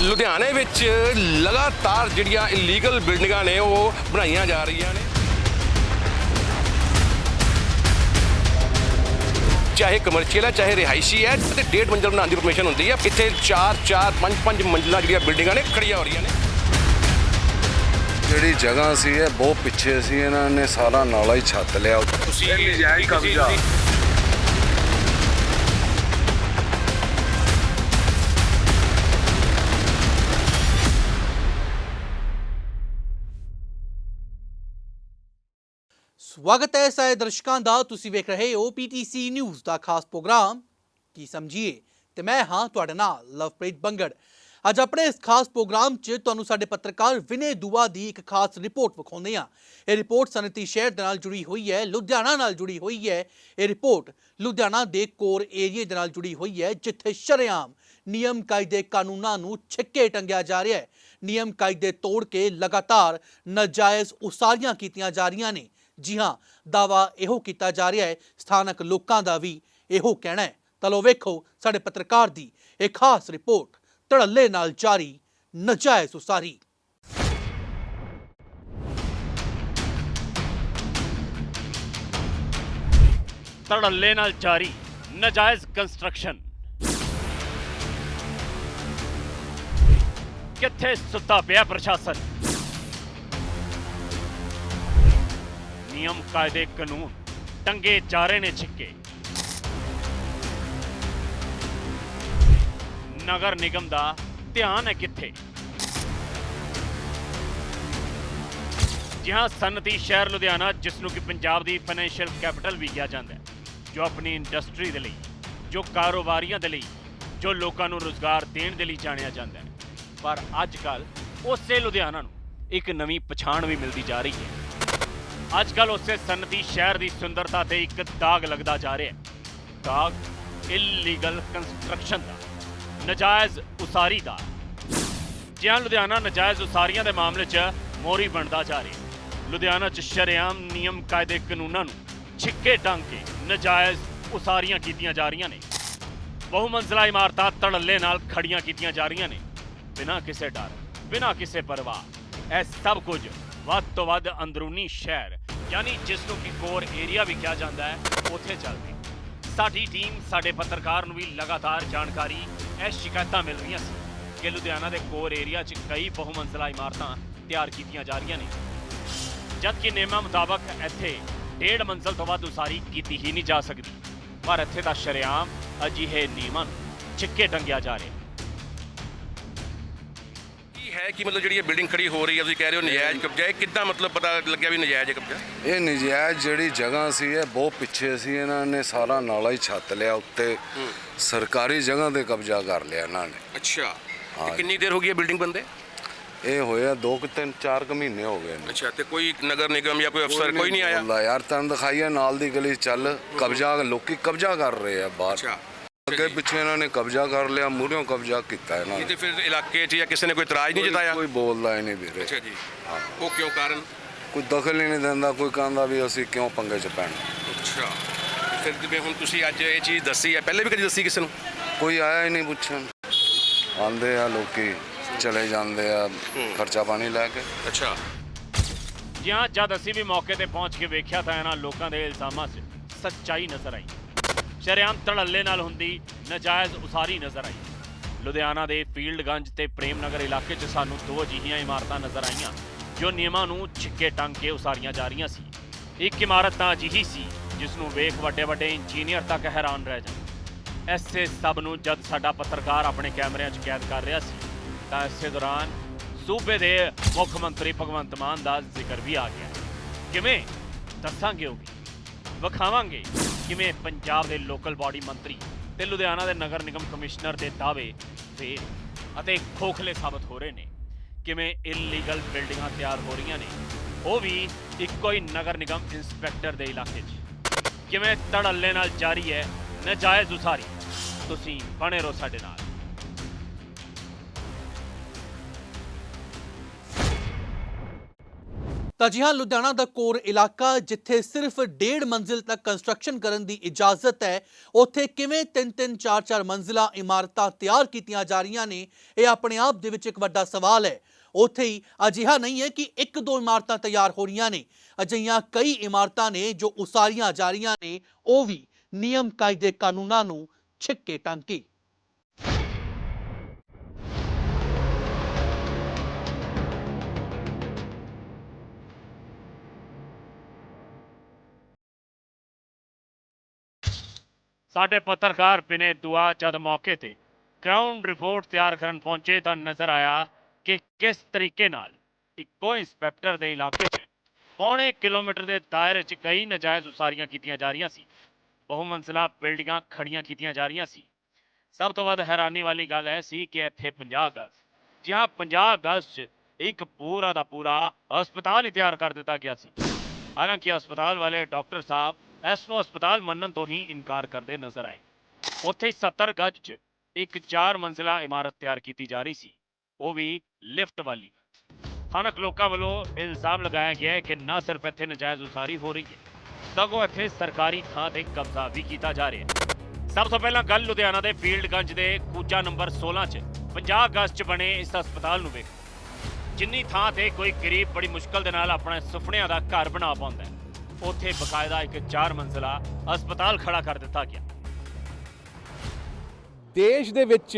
ਲੁਧਿਆਣੇ ਵਿੱਚ ਲਗਾਤਾਰ ਜਿਹੜੀਆਂ ਇਲੀਗਲ ਬਿਲਡਿੰਗਾਂ ਨੇ ਉਹ ਬਣਾਈਆਂ ਜਾ ਰਹੀਆਂ ਨੇ। ਚਾਹੇ ਕਮਰਸ਼ੀਅਲ ਹੈ ਚਾਹੇ ਰਿਹਾਇਸ਼ੀ ਹੈ ਤੇ ਡੇਢ ਮੰਜ਼ਿਲ ਬਣਾਉਣ ਦੀ ਪਰਮਿਸ਼ਨ ਹੁੰਦੀ ਹੈ। ਇੱਥੇ 4 4 5 5 ਮੰਜ਼ਿਲਾਂ ਜਿਹੜੀਆਂ ਬਿਲਡਿੰਗਾਂ ਨੇ ਖੜੀਆਂ ਹੋ ਰਹੀਆਂ ਨੇ। ਜਿਹੜੀ ਜਗ੍ਹਾ ਸੀ ਇਹ ਬਹੁਤ ਪਿੱਛੇ ਸੀ ਇਹਨਾਂ ਨੇ ਸਾਰਾ ਨਾਲਾ ਹੀ ਛੱਤ ਲਿਆ। ਤੁਸੀਂ ਇਹ ਨਜਾਇਜ਼ ਕਬਜ਼ਾ। ਸਵਾਗਤ ਹੈ ਸਾਰੇ ਦਰਸ਼ਕਾਂ ਦਾ, ਤੁਸੀਂ ਵੇਖ ਰਹੇ ਹੋ ਪੀਟੀਸੀ ਨਿਊਜ਼ ਦਾ ਖਾਸ ਪ੍ਰੋਗਰਾਮ। ਕੀ ਸਮਝੀਏ? ਤੇ ਮੈਂ ਹਾਂ ਤੁਹਾਡੇ ਨਾਲ ਲਵਪ੍ਰੀਤ ਬੰਗੜ। ਅੱਜ ਆਪਣੇ ਇਸ ਖਾਸ ਪ੍ਰੋਗਰਾਮ 'ਚ ਤੁਹਾਨੂੰ ਸਾਡੇ ਪੱਤਰਕਾਰ ਵਿਨੇ ਦੁਆ ਦੀ ਇੱਕ ਖਾਸ ਰਿਪੋਰਟ ਵਿਖਾਉਂਦੇ ਹਾਂ। ਇਹ ਰਿਪੋਰਟ ਸਨਅਤੀ ਸ਼ਹਿਰ ਦੇ ਨਾਲ ਜੁੜੀ ਹੋਈ ਹੈ, ਲੁਧਿਆਣਾ ਨਾਲ ਜੁੜੀ ਹੋਈ ਹੈ। ਇਹ ਰਿਪੋਰਟ ਲੁਧਿਆਣਾ ਦੇ ਕੋਰ ਏਰੀਏ ਦੇ ਨਾਲ ਜੁੜੀ ਹੋਈ ਹੈ, ਜਿੱਥੇ ਸ਼ਰੇਆਮ ਨਿਯਮ ਕਾਇਦੇ ਕਾਨੂੰਨਾਂ ਨੂੰ ਛਿੱਕੇ ਟੰਗਿਆ ਜਾ ਰਿਹਾ ਹੈ। ਨਿਯਮ ਕਾਇਦੇ ਤੋੜ ਕੇ ਲਗਾਤਾਰ ਨਾਜਾਇਜ਼ ਉਸਾਰੀਆਂ ਕੀਤੀਆਂ ਜਾ ਰਹੀਆਂ ਨੇ। ਜੀ ਹਾਂ ਦਾਵਾ ਇਹੋ ਕੀਤਾ ਜਾ ਰਿਹਾ ਹੈ, ਸਥਾਨਕ ਲੋਕਾਂ ਦਾ ਵੀ ਇਹੋ ਕਹਿਣਾ ਹੈ। ਤਾਂ ਲੋ ਵੇਖੋ ਸਾਡੇ ਪੱਤਰਕਾਰ ਦੀ ਇਹ ਖਾਸ ਰਿਪੋਰਟ, ਧੜੱਲੇ ਨਾਲ ਜਾਰੀ, ਨਜਾਇਜ਼ ਉਸਾਰੀ। ਧੜੱਲੇ ਨਾਲ ਜਾਰੀ, ਨਜਾਇਜ਼ ਕੰਸਟਰਕਸ਼ਨ। ਕਿੱਥੇ ਸੁੱਤਾ ਪਿਆ ਪ੍ਰਸ਼ਾਸਨ? ਨਿਯਮ ਕਾਇਦੇ ਕਾਨੂੰਨ। ਟੰਗੇ ਜਾ ਰਹੇ ਨੇ ਛਿੱਕੇ। ਨਗਰ ਨਿਗਮ ਦਾ ਧਿਆਨ ਹੈ ਕਿੱਥੇ? ਜਿਹਾਂ ਸਨਅਤੀ ਸ਼ਹਿਰ ਲੁਧਿਆਣਾ, ਜਿਸ ਨੂੰ ਕਿ ਪੰਜਾਬ ਦੀ ਫਾਈਨੈਂਸ਼ੀਅਲ ਕੈਪੀਟਲ ਵੀ ਕਿਹਾ ਜਾਂਦਾ ਹੈ। ਜੋ ਆਪਣੀ ਇੰਡਸਟਰੀ ਦੇ ਲਈ, ਜੋ ਕਾਰੋਬਾਰੀਆਂ ਦੇ ਲਈ, ਜੋ ਲੋਕਾਂ ਨੂੰ ਰੋਜ਼ਗਾਰ ਦੇਣ ਦੇ ਲਈ ਜਾਣਿਆ ਜਾਂਦਾ ਹੈ। ਪਰ ਅੱਜ ਕੱਲ ਉਸੇ ਲੁਧਿਆਣਾ ਨੂੰ ਇੱਕ ਨਵੀਂ ਪਛਾਣ ਵੀ ਮਿਲਦੀ ਜਾ ਰਹੀ ਹੈ। ਅੱਜ ਕੱਲ ਉਸੇ ਸਨਅਤੀ ਸ਼ਹਿਰ ਦੀ ਸੁੰਦਰਤਾ ਤੇ ਇੱਕ ਦਾਗ ਲੱਗਦਾ ਜਾ ਰਿਹਾ ਹੈ। ਦਾਗ ਇਲੀਗਲ ਕੰਸਟਰਕਸ਼ਨ ਦਾ, ਨਜਾਇਜ਼ ਉਸਾਰੀ ਦਾ। ਜਿਹਾਂ ਲੁਧਿਆਣਾ ਨਜਾਇਜ਼ ਉਸਾਰੀਆਂ ਦੇ ਮਾਮਲੇ 'ਚ ਮੋਰੀ ਬਣਦਾ ਜਾ ਰਿਹਾ ਹੈ। ਲੁਧਿਆਣਾ 'ਚ ਸ਼ਰੇਆਮ ਨਿਯਮ ਕਾਇਦੇ ਕਾਨੂੰਨਾਂ ਨੂੰ ਛਿੱਕੇ ਟੰਗ ਕੇ ਨਜਾਇਜ਼ ਉਸਾਰੀਆਂ ਕੀਤੀਆਂ ਜਾ ਰਹੀਆਂ ਨੇ। ਬਹੁ ਮੰਜ਼ਲਾ ਇਮਾਰਤਾਂ ਧੜੱਲੇ ਨਾਲ ਖੜੀਆਂ ਕੀਤੀਆਂ ਜਾ ਰਹੀਆਂ ਨੇ। ਬਿਨਾਂ ਕਿਸੇ ਡਰ, ਬਿਨਾਂ ਕਿਸੇ ਪਰਵਾਹ, ਇਹ ਸਭ ਕੁਝ ਵੱਧ ਤੋਂ ਵੱਧ ਅੰਦਰੂਨੀ ਸ਼ਹਿਰ ਯਾਨੀ ਜਿਸ ਨੂੰ ਕਿ ਕੋਰ ਏਰੀਆ ਵੀ ਕਿਹਾ ਜਾਂਦਾ ਹੈ, ਉੱਥੇ ਚੱਲਦੇ। ਸਾਡੀ ਟੀਮ, ਸਾਡੇ ਪੱਤਰਕਾਰ ਨੂੰ ਵੀ ਲਗਾਤਾਰ ਜਾਣਕਾਰੀ, ਇਹ ਸ਼ਿਕਾਇਤਾਂ ਮਿਲ ਰਹੀਆਂ ਸੀ ਕਿ ਲੁਧਿਆਣਾ ਦੇ ਕੋਰ ਏਰੀਆ 'ਚ ਕਈ ਬਹੁ ਮੰਜ਼ਲਾ ਇਮਾਰਤਾਂ ਤਿਆਰ ਕੀਤੀਆਂ ਜਾ ਰਹੀਆਂ ਨੇ। ਜਦਕਿ ਨਿਯਮਾਂ ਮੁਤਾਬਕ ਇੱਥੇ ਡੇਢ ਮੰਜ਼ਲ ਤੋਂ ਵੱਧ ਉਸਾਰੀ ਕੀਤੀ ਹੀ ਨਹੀਂ ਜਾ ਸਕਦੀ, ਪਰ ਇੱਥੇ ਦਾ ਸ਼ਰੇਆਮ ਅਜਿਹੇ ਨਿਯਮਾਂ ਨੂੰ ਛਿੱਕੇ ਟੰਗਿਆ ਜਾ ਰਿਹਾ। ਹੈ ਕਿ ਮਤਲਬ ਜਿਹੜੀ ਇਹ ਬਿਲਡਿੰਗ ਖੜੀ ਹੋ ਰਹੀ ਹੈ ਤੁਸੀਂ ਕਹਿ ਰਹੇ ਹੋ ਨਜਾਇਜ਼ ਕਬਜ਼ਾ ਹੈ ਕਿੱਦਾਂ ਮਤਲਬ ਪਤਾ ਲੱਗਿਆ ਵੀ ਨਜਾਇਜ਼ ਹੈ ਕਬਜ਼ਾ? ਇਹ ਨਜਾਇਜ਼ ਜਿਹੜੀ ਜਗ੍ਹਾ ਸੀ ਇਹ ਬਹੁਤ ਪਿੱਛੇ ਸੀ ਇਹਨਾਂ ਨੇ ਸਾਰਾ ਨਾਲਾ ਹੀ ਛੱਤ ਲਿਆ ਉੱਤੇ। ਸਰਕਾਰੀ ਜਗ੍ਹਾ ਤੇ ਕਬਜ਼ਾ ਕਰ ਲਿਆ ਇਹਨਾਂ ਨੇ। ਅੱਛਾ। ਤੇ ਕਿੰਨੀ ਦੇਰ ਹੋ ਗਈ ਹੈ ਬਿਲਡਿੰਗ ਬੰਦੇ ਇਹ ਹੋਇਆ ਦੋ ਕੁ ਤਿੰਨ ਚਾਰ ਕੁ ਮਹੀਨੇ ਹੋ ਗਏ ਨੇ। ਅੱਛਾ ਤੇ ਕੋਈ ਨਗਰ ਨਿਗਮ ਜਾਂ ਕੋਈ ਅਫਸਰ ਕੋਈ ਨਹੀਂ ਆਇਆ? ਯਾਰ ਤੈਨੂੰ ਦਿਖਾਈਏ ਨਾਲ ਦੀ ਗਲੀ ਚੱਲ। ਕਬਜ਼ਾ ਲੋਕੀ ਕਬਜ਼ਾ ਕਰ ਰਹੇ ਆ ਬਾਹਰ। ਅੱਛਾ। ਅੱਗੇ ਪਿੱਛੇ ਇਹਨਾਂ ਨੇ ਕਬਜ਼ਾ ਕਰ ਲਿਆ ਮੂਹਰਿਓਂ ਕਬਜ਼ਾ ਕੀਤਾ ਇਹਨਾਂ ਇਹ ਨੇ। ਤੇ ਫਿਰ ਇਲਾਕੇ 'ਚ ਜਾਂ ਕਿਸੇ ਨੇ ਕੋਈ ਇਤਰਾਜ਼ ਨਹੀਂ ਜਤਾਇਆ? ਕੋਈ ਬੋਲਦਾ ਹੀ ਨਹੀਂ ਵੀਰੇ। ਅੱਛਾ ਜੀ। ਉਹ ਕਿਉਂ ਕਾਰਨ? ਕੋਈ ਦਖਲ ਹੀ ਨਹੀਂ ਦਿੰਦਾ ਕੋਈ ਕਹਿੰਦਾ ਵੀ ਅਸੀਂ ਕਿਉਂ ਪੰਗੇ 'ਚ ਪੈਣਾ। ਅੱਛਾ। ਫਿਰ ਜਿਵੇਂ ਹੁਣ ਤੁਸੀਂ ਅੱਜ ਇਹ ਚੀਜ਼ ਦੱਸੀ ਹੈ ਪਹਿਲੇ ਵੀ ਕਦੀ ਦੱਸੀ ਕਿਸੇ ਨੂੰ? ਕੋਈ ਆਇਆ ਹੀ ਨਹੀਂ ਪੁੱਛਣ। ਆਂਦੇ ਆ ਲੋਕੀ ਚਲੇ ਜਾਂਦੇ ਆ ਖਰਚਾ ਪਾਣੀ ਲੈ ਕੇ। ਅੱਛਾ। ਜੀ ਹਾਂ ਜਦ ਅਸੀਂ ਵੀ ਮੌਕੇ ਤੇ ਪਹੁੰਚ ਕੇ ਵੇਖਿਆ ਤਾਂ ਇਹਨਾਂ ਲੋਕਾਂ ਦੇ ਇਲਜ਼ਾਮਾਂ 'ਚ ਸੱਚਾਈ ਨਜ਼ਰ ਆਈ। ਸ਼ਰੇਆਮ ਧੜੱਲੇ ਨਾਲ ਹੁੰਦੀ ਨਜਾਇਜ਼ ਉਸਾਰੀ ਨਜ਼ਰ ਆਈ। ਲੁਧਿਆਣਾ ਦੇ ਫੀਲਡਗੰਜ ਤੇ ਪ੍ਰੇਮ ਨਗਰ ਇਲਾਕੇ 'ਚ ਸਾਨੂੰ ਦੋ ਅਜਿਹੀਆਂ ਇਮਾਰਤਾਂ ਨਜ਼ਰ ਆਈਆਂ, ਜੋ ਨਿਯਮਾਂ ਨੂੰ ਛਿੱਕੇ ਟੰਗ ਕੇ ਉਸਾਰੀਆਂ ਜਾ ਰਹੀਆਂ ਸੀ। ਇੱਕ ਇਮਾਰਤ ਤਾਂ ਅਜਿਹੀ ਸੀ, ਜਿਸ ਨੂੰ ਵੇਖ ਵੱਡੇ ਵੱਡੇ ਇੰਜੀਨੀਅਰ ਤੱਕ ਹੈਰਾਨ ਰਹਿ ਜਾਂਦੇ। ਐਸੇ ਸਭ ਨੂੰ ਜਦ ਸਾਡਾ ਪੱਤਰਕਾਰ ਆਪਣੇ ਕੈਮਰਿਆਂ 'ਚ ਕੈਦ ਕਰ ਰਿਹਾ ਸੀ, ਤਾਂ ਇਸੇ ਦੌਰਾਨ ਸੂਬੇ ਦੇ ਮੁੱਖ ਮੰਤਰੀ ਭਗਵੰਤ ਮਾਨ ਦਾ ਜ਼ਿਕਰ ਵੀ ਆ ਗਿਆ। ਕਿਵੇਂ? ਦੱਸਾਂਗੇ ਉਹ ਵੀ। ਵਿਖਾਵਾਂਗੇ। ਕਿਵੇਂ ਪੰਜਾਬ ਦੇ ਲੋਕਲ ਬਾਡੀ ਮੰਤਰੀ ਤੇ ਲੁਧਿਆਣਾ ਦੇ ਨਗਰ ਨਿਗਮ ਕਮਿਸ਼ਨਰ ਦੇ ਦਾਅਵੇ ਫੇਰ ਅਤੇ ਖੋਖਲੇ ਸਾਬਤ ਹੋ ਰਹੇ ਨੇ। ਕਿਵੇਂ ਇਲੀਗਲ ਬਿਲਡਿੰਗਾਂ ਤਿਆਰ ਹੋ ਰਹੀਆਂ ਨੇ, ਉਹ ਵੀ ਇੱਕੋ ਹੀ ਨਗਰ ਨਿਗਮ ਇੰਸਪੈਕਟਰ ਦੇ ਇਲਾਕੇ 'ਚ। ਕਿਵੇਂ ਧੜੱਲੇ ਨਾਲ ਜਾਰੀ ਹੈ, ਨਜਾਇਜ਼ ਉਸਾਰੀ, ਤੁਸੀਂ ਬਣੇ ਰਹੋ ਸਾਡੇ ਨਾਲ। ਤਾਂ ਜੀ ਹਾਂ ਲੁਧਿਆਣਾ ਦਾ ਕੋਰ ਇਲਾਕਾ, ਜਿੱਥੇ ਸਿਰਫ ਡੇਢ ਮੰਜ਼ਿਲ ਤੱਕ ਕੰਸਟਰਕਸ਼ਨ ਕਰਨ ਦੀ ਇਜਾਜ਼ਤ ਹੈ, ਉੱਥੇ ਕਿਵੇਂ ਤਿੰਨ ਤਿੰਨ ਚਾਰ ਚਾਰ ਮੰਜ਼ਿਲਾ ਇਮਾਰਤਾਂ ਤਿਆਰ ਕੀਤੀਆਂ ਜਾ ਰਹੀਆਂ ਨੇ, ਇਹ ਆਪਣੇ ਆਪ ਦੇ ਵਿੱਚ ਇੱਕ ਵੱਡਾ ਸਵਾਲ ਹੈ। ਉੱਥੇ ਹੀ ਅਜਿਹਾ ਨਹੀਂ ਹੈ ਕਿ ਇੱਕ ਦੋ ਇਮਾਰਤਾਂ ਤਿਆਰ ਹੋ ਰਹੀਆਂ ਨੇ, ਅਜਿਹੀਆਂ ਕਈ ਇਮਾਰਤਾਂ ਨੇ ਜੋ ਉਸਾਰੀਆਂ ਜਾ ਰਹੀਆਂ ਨੇ, ਉਹ ਵੀ ਨਿਯਮ ਕਾਇਦੇ ਕਾਨੂੰਨਾਂ ਨੂੰ ਛਿੱਕੇ ਟਾਂਕੇ। ਸਾਡੇ ਪੱਤਰਕਾਰ ਬਿਨੇ ਦੁਆ ਜਦ ਮੌਕੇ ਤੇ ਗਰਾਊਂਡ ਰਿਪੋਰਟ ਤਿਆਰ ਕਰਨ ਪਹੁੰਚੇ ਤਾਂ ਨਜ਼ਰ ਆਇਆ ਕਿ ਕਿਸ ਤਰੀਕੇ ਨਾਲ ਇੱਕੋ ਇੰਸਪੈਕਟਰ ਦੇ ਇਲਾਕੇ 'ਚ ਪੌਣੇ ਕਿਲੋਮੀਟਰ ਦੇ ਦਾਇਰੇ 'ਚ ਕਈ ਨਜਾਇਜ਼ ਉਸਾਰੀਆਂ ਕੀਤੀਆਂ ਜਾ ਰਹੀਆਂ ਸੀ। ਬਹੁਮੰਜ਼ਲਾ ਬਿਲਡਿੰਗਾਂ ਖੜੀਆਂ ਕੀਤੀਆਂ ਜਾ ਰਹੀਆਂ ਸੀ। ਸਭ ਤੋਂ ਵੱਧ ਹੈਰਾਨੀ ਵਾਲੀ ਗੱਲ ਇਹ ਸੀ ਕਿ ਇੱਥੇ 50 ਅਗਸਤ ਜਿਹਾਂ 50 ਅਗਸਤ 'ਚ ਇੱਕ ਪੂਰਾ ਦਾ ਪੂਰਾ ਹਸਪਤਾਲ ਹੀ ਤਿਆਰ ਕਰ ਦਿੱਤਾ ਗਿਆ ਸੀ। ਹਾਲਾਂਕਿ ਹਸਪਤਾਲ ਵਾਲੇ ਡਾਕਟਰ ਸਾਹਿਬ ਇਸ ਨੂੰ ਹਸਪਤਾਲ ਮੰਨਣ ਤੋਂ ਹੀ ਇਨਕਾਰ ਕਰਦੇ ਨਜ਼ਰ ਆਏ। ਉੱਥੇ ਹੀ 70 ਗਜ਼ 'ਚ ਇੱਕ ਚਾਰ ਮੰਜ਼ਿਲਾ ਇਮਾਰਤ ਤਿਆਰ ਕੀਤੀ ਜਾ ਰਹੀ ਸੀ। ਉਹ ਵੀ ਲਿਫਟ ਵਾਲੀ। ਸਥਾਨਕ ਲੋਕਾਂ ਵੱਲੋਂ ਇਲਜ਼ਾਮ ਲਗਾਇਆ ਗਿਆ ਹੈ ਕਿ ਨਾ ਸਿਰਫ ਇੱਥੇ ਨਜਾਇਜ਼ ਉਸਾਰੀ ਹੋ ਰਹੀ ਹੈ, ਸਗੋਂ ਇੱਥੇ ਸਰਕਾਰੀ ਥਾਂ ਤੇ ਕਬਜ਼ਾ ਵੀ ਕੀਤਾ ਜਾ ਰਿਹਾ ਹੈ। ਸਭ ਤੋਂ ਪਹਿਲਾਂ ਗੱਲ ਲੁਧਿਆਣਾ ਦੇ ਫੀਲਡਗੰਜ ਦੇ ਕੂਚਾ ਨੰਬਰ 16 'ਚ 50 ਅਗਸਤ 'ਚ ਬਣੇ ਇਸ ਹਸਪਤਾਲ ਨੂੰ ਵੇਖੋ। ਜਿੰਨੀ ਥਾਂ ਤੇ ਕੋਈ ਗਰੀਬ ਬੜੀ ਮੁਸ਼ਕਲ ਦੇ ਨਾਲ ਆਪਣੇ ਸੁਪਨਿਆਂ ਦਾ ਘਰ ਬਣਾ ਪਾਉਂਦਾ ਹੈ। ਉੱਥੇ ਬਕਾਇਦਾ ਇੱਕ ਚਾਰ ਮੰਜ਼ਿਲਾ ਹਸਪਤਾਲ ਖੜਾ ਕਰ ਦਿੱਤਾ ਗਿਆ। ਦੇਸ਼ ਦੇ ਵਿੱਚ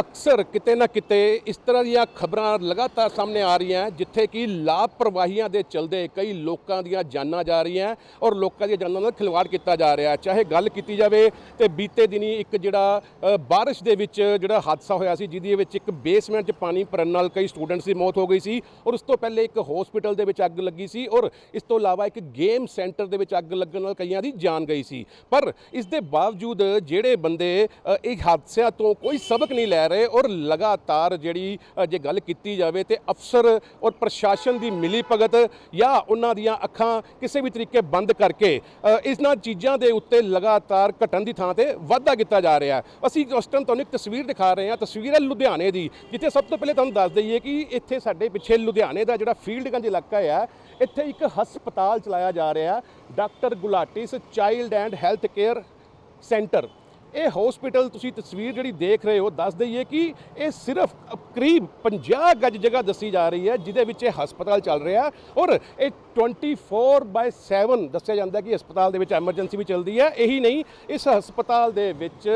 ਅਕਸਰ ਕਿਤੇ ਨਾ ਕਿਤੇ ਇਸ ਤਰ੍ਹਾਂ ਦੀਆਂ ਖਬਰਾਂ ਲਗਾਤਾਰ ਸਾਹਮਣੇ ਆ ਰਹੀਆਂ ਜਿੱਥੇ ਕਿ ਲਾਪਰਵਾਹੀਆਂ ਦੇ ਚਲਦੇ ਕਈ ਲੋਕਾਂ ਦੀਆਂ ਜਾਨਾਂ ਜਾ ਰਹੀਆਂ ਔਰ ਲੋਕਾਂ ਦੀਆਂ ਜਾਨਾਂ ਨਾਲ ਖਿਲਵਾੜ ਕੀਤਾ ਜਾ ਰਿਹਾ ਚਾਹੇ ਗੱਲ ਕੀਤੀ ਜਾਵੇ ਤੇ ਬੀਤੇ ਦਿਨੀ ਇੱਕ ਜਿਹੜਾ ਬਾਰਿਸ਼ ਦੇ ਵਿੱਚ ਜਿਹੜਾ ਹਾਦਸਾ ਹੋਇਆ ਸੀ, ਜਿਹਦੇ ਵਿੱਚ ਇੱਕ ਬੇਸਮੈਂਟ 'ਚ ਪਾਣੀ ਭਰਨ ਨਾਲ ਕਈ ਸਟੂਡੈਂਟਸ ਦੀ ਮੌਤ ਹੋ ਗਈ ਸੀ ਔਰ ਉਸ ਤੋਂ ਪਹਿਲੇ ਇੱਕ ਹਸਪੀਟਲ ਦੇ ਵਿੱਚ ਅੱਗ ਲੱਗੀ ਸੀ ਔਰ ਇਸ ਤੋਂ ਇਲਾਵਾ ਇੱਕ ਗੇਮ ਸੈਂਟਰ ਦੇ ਵਿੱਚ ਅੱਗ ਲੱਗਣ ਨਾਲ ਕਈਆਂ ਦੀ ਜਾਨ ਗਈ ਸੀ। ਪਰ ਇਸ ਦੇ ਬਾਵਜੂਦ ਜਿਹੜੇ ਬੰਦੇ ਇਹ ਇਹ ਹਾਦਸਿਆਂ ਤੋਂ ਕੋਈ ਸਬਕ ਨਹੀਂ ਲੈ ਰਹੇ ਔਰ ਲਗਾਤਾਰ ਜਿਹੜੀ ਜੇ ਗੱਲ ਕੀਤੀ ਜਾਵੇ ਤੇ ਅਫਸਰ ਔਰ ਪ੍ਰਸ਼ਾਸਨ ਦੀ ਮਿਲੀ ਭਗਤ ਜਾਂ ਉਹਨਾਂ ਦੀਆਂ ਅੱਖਾਂ ਕਿਸੇ ਵੀ ਤਰੀਕੇ ਬੰਦ ਕਰਕੇ ਅ, ਇਹਨਾਂ ਚੀਜ਼ਾਂ ਦੇ ਉੱਤੇ ਲਗਾਤਾਰ ਘਟਣ ਦੀ ਥਾਂ ਤੇ ਵਾਧਾ ਕੀਤਾ ਜਾ ਰਿਹਾ ਅਸੀਂ ਉਸ ਟਾਈਮ ਤੁਹਾਨੂੰ ਇੱਕ ਤਸਵੀਰ ਦਿਖਾ ਰਹੇ ਹਾਂ ਤਸਵੀਰ ਹੈ ਲੁਧਿਆਣੇ ਦੀ ਜਿੱਥੇ ਸਭ ਤੋਂ ਪਹਿਲੇ ਤੁਹਾਨੂੰ ਦੱਸ ਦਈਏ ਕਿ ਇੱਥੇ ਸਾਡੇ ਪਿੱਛੇ ਲੁਧਿਆਣੇ ਦਾ ਜਿਹੜਾ ਫੀਲਡਗੰਜ ਇਲਾਕਾ ਹੈ ਇੱਥੇ ਇੱਕ ਹਸਪਤਾਲ ਚਲਾਇਆ ਜਾ ਰਿਹਾ doctor Gulati's child and health care centre. ਇਹ ਹਸਪੀਟਲ ਤੁਸੀਂ ਤਸਵੀਰ ਜਿਹੜੀ ਦੇਖ ਰਹੇ ਹੋ, ਦੱਸ ਦਈਏ ਕਿ ਇਹ ਸਿਰਫ ਕਰੀਬ 50 ਗੱਜ ਜਗ੍ਹਾ ਦੱਸੀ ਜਾ ਰਹੀ ਹੈ, ਜਿਹਦੇ ਵਿੱਚ ਇਹ ਹਸਪਤਾਲ ਚੱਲ ਰਿਹਾ ਔਰ ਇਹ 24/7 ਦੱਸਿਆ ਜਾਂਦਾ ਕਿ ਹਸਪਤਾਲ ਦੇ ਵਿੱਚ ਐਮਰਜੈਂਸੀ ਵੀ ਚੱਲਦੀ ਹੈ। ਇਹੀ ਨਹੀਂ, ਇਸ ਹਸਪਤਾਲ ਦੇ ਵਿੱਚ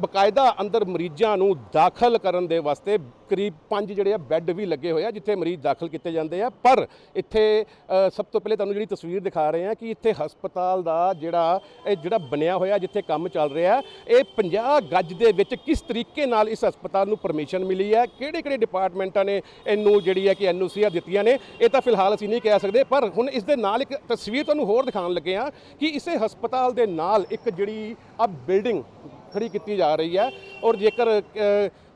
ਬਕਾਇਦਾ ਅੰਦਰ ਮਰੀਜ਼ਾਂ ਨੂੰ ਦਾਖਲ ਕਰਨ ਦੇ ਵਾਸਤੇ ਕਰੀਬ ਪੰਜ ਜਿਹੜੇ ਆ ਬੈੱਡ ਵੀ ਲੱਗੇ ਹੋਏ ਆ, ਜਿੱਥੇ ਮਰੀਜ਼ ਦਾਖਲ ਕੀਤੇ ਜਾਂਦੇ ਆ। ਪਰ ਇੱਥੇ ਸਭ ਤੋਂ ਪਹਿਲੇ ਤੁਹਾਨੂੰ ਜਿਹੜੀ ਤਸਵੀਰ ਦਿਖਾ ਰਹੇ ਆ ਕਿ ਇੱਥੇ ਹਸਪਤਾਲ ਦਾ ਜਿਹੜਾ, ਇਹ ਜਿਹੜਾ ਬਣਿਆ ਹੋਇਆ ਜਿੱਥੇ ਕੰਮ ਚੱਲ ਰਿਹਾ, ਇਹ 50 ਗੱਜ ਦੇ ਵਿੱਚ ਕਿਸ ਤਰੀਕੇ ਨਾਲ ਇਸ ਹਸਪਤਾਲ ਨੂੰ ਪਰਮਿਸ਼ਨ ਮਿਲੀ ਹੈ? ਕਿਹੜੇ ਕਿਹੜੇ ਡਿਪਾਰਟਮੈਂਟਾਂ ਨੇ ਇਹਨੂੰ ਜਿਹੜੀ ਹੈ ਕਿ ਐਨਓਸੀਆਂ ਦਿੱਤੀਆਂ ਨੇ? ਇਹ ਤਾਂ ਫਿਲਹਾਲ ਅਸੀਂ ਨਹੀਂ ਕਹਿ ਸਕਦੇ, ਪਰ ਹੁਣ ਇਸ ਦੇ ਨਾਲ ਇੱਕ ਤਸਵੀਰ ਤੁਹਾਨੂੰ ਹੋਰ ਦਿਖਾਉਣ ਲੱਗੇ ਆ ਕਿ ਇਸੇ ਹਸਪਤਾਲ ਦੇ ਨਾਲ ਇੱਕ ਜਿਹੜੀ ਆ ਬਿਲਡਿੰਗ ਖੜੀ ਕੀਤੀ ਜਾ ਰਹੀ ਹੈ ਔਰ ਜੇਕਰ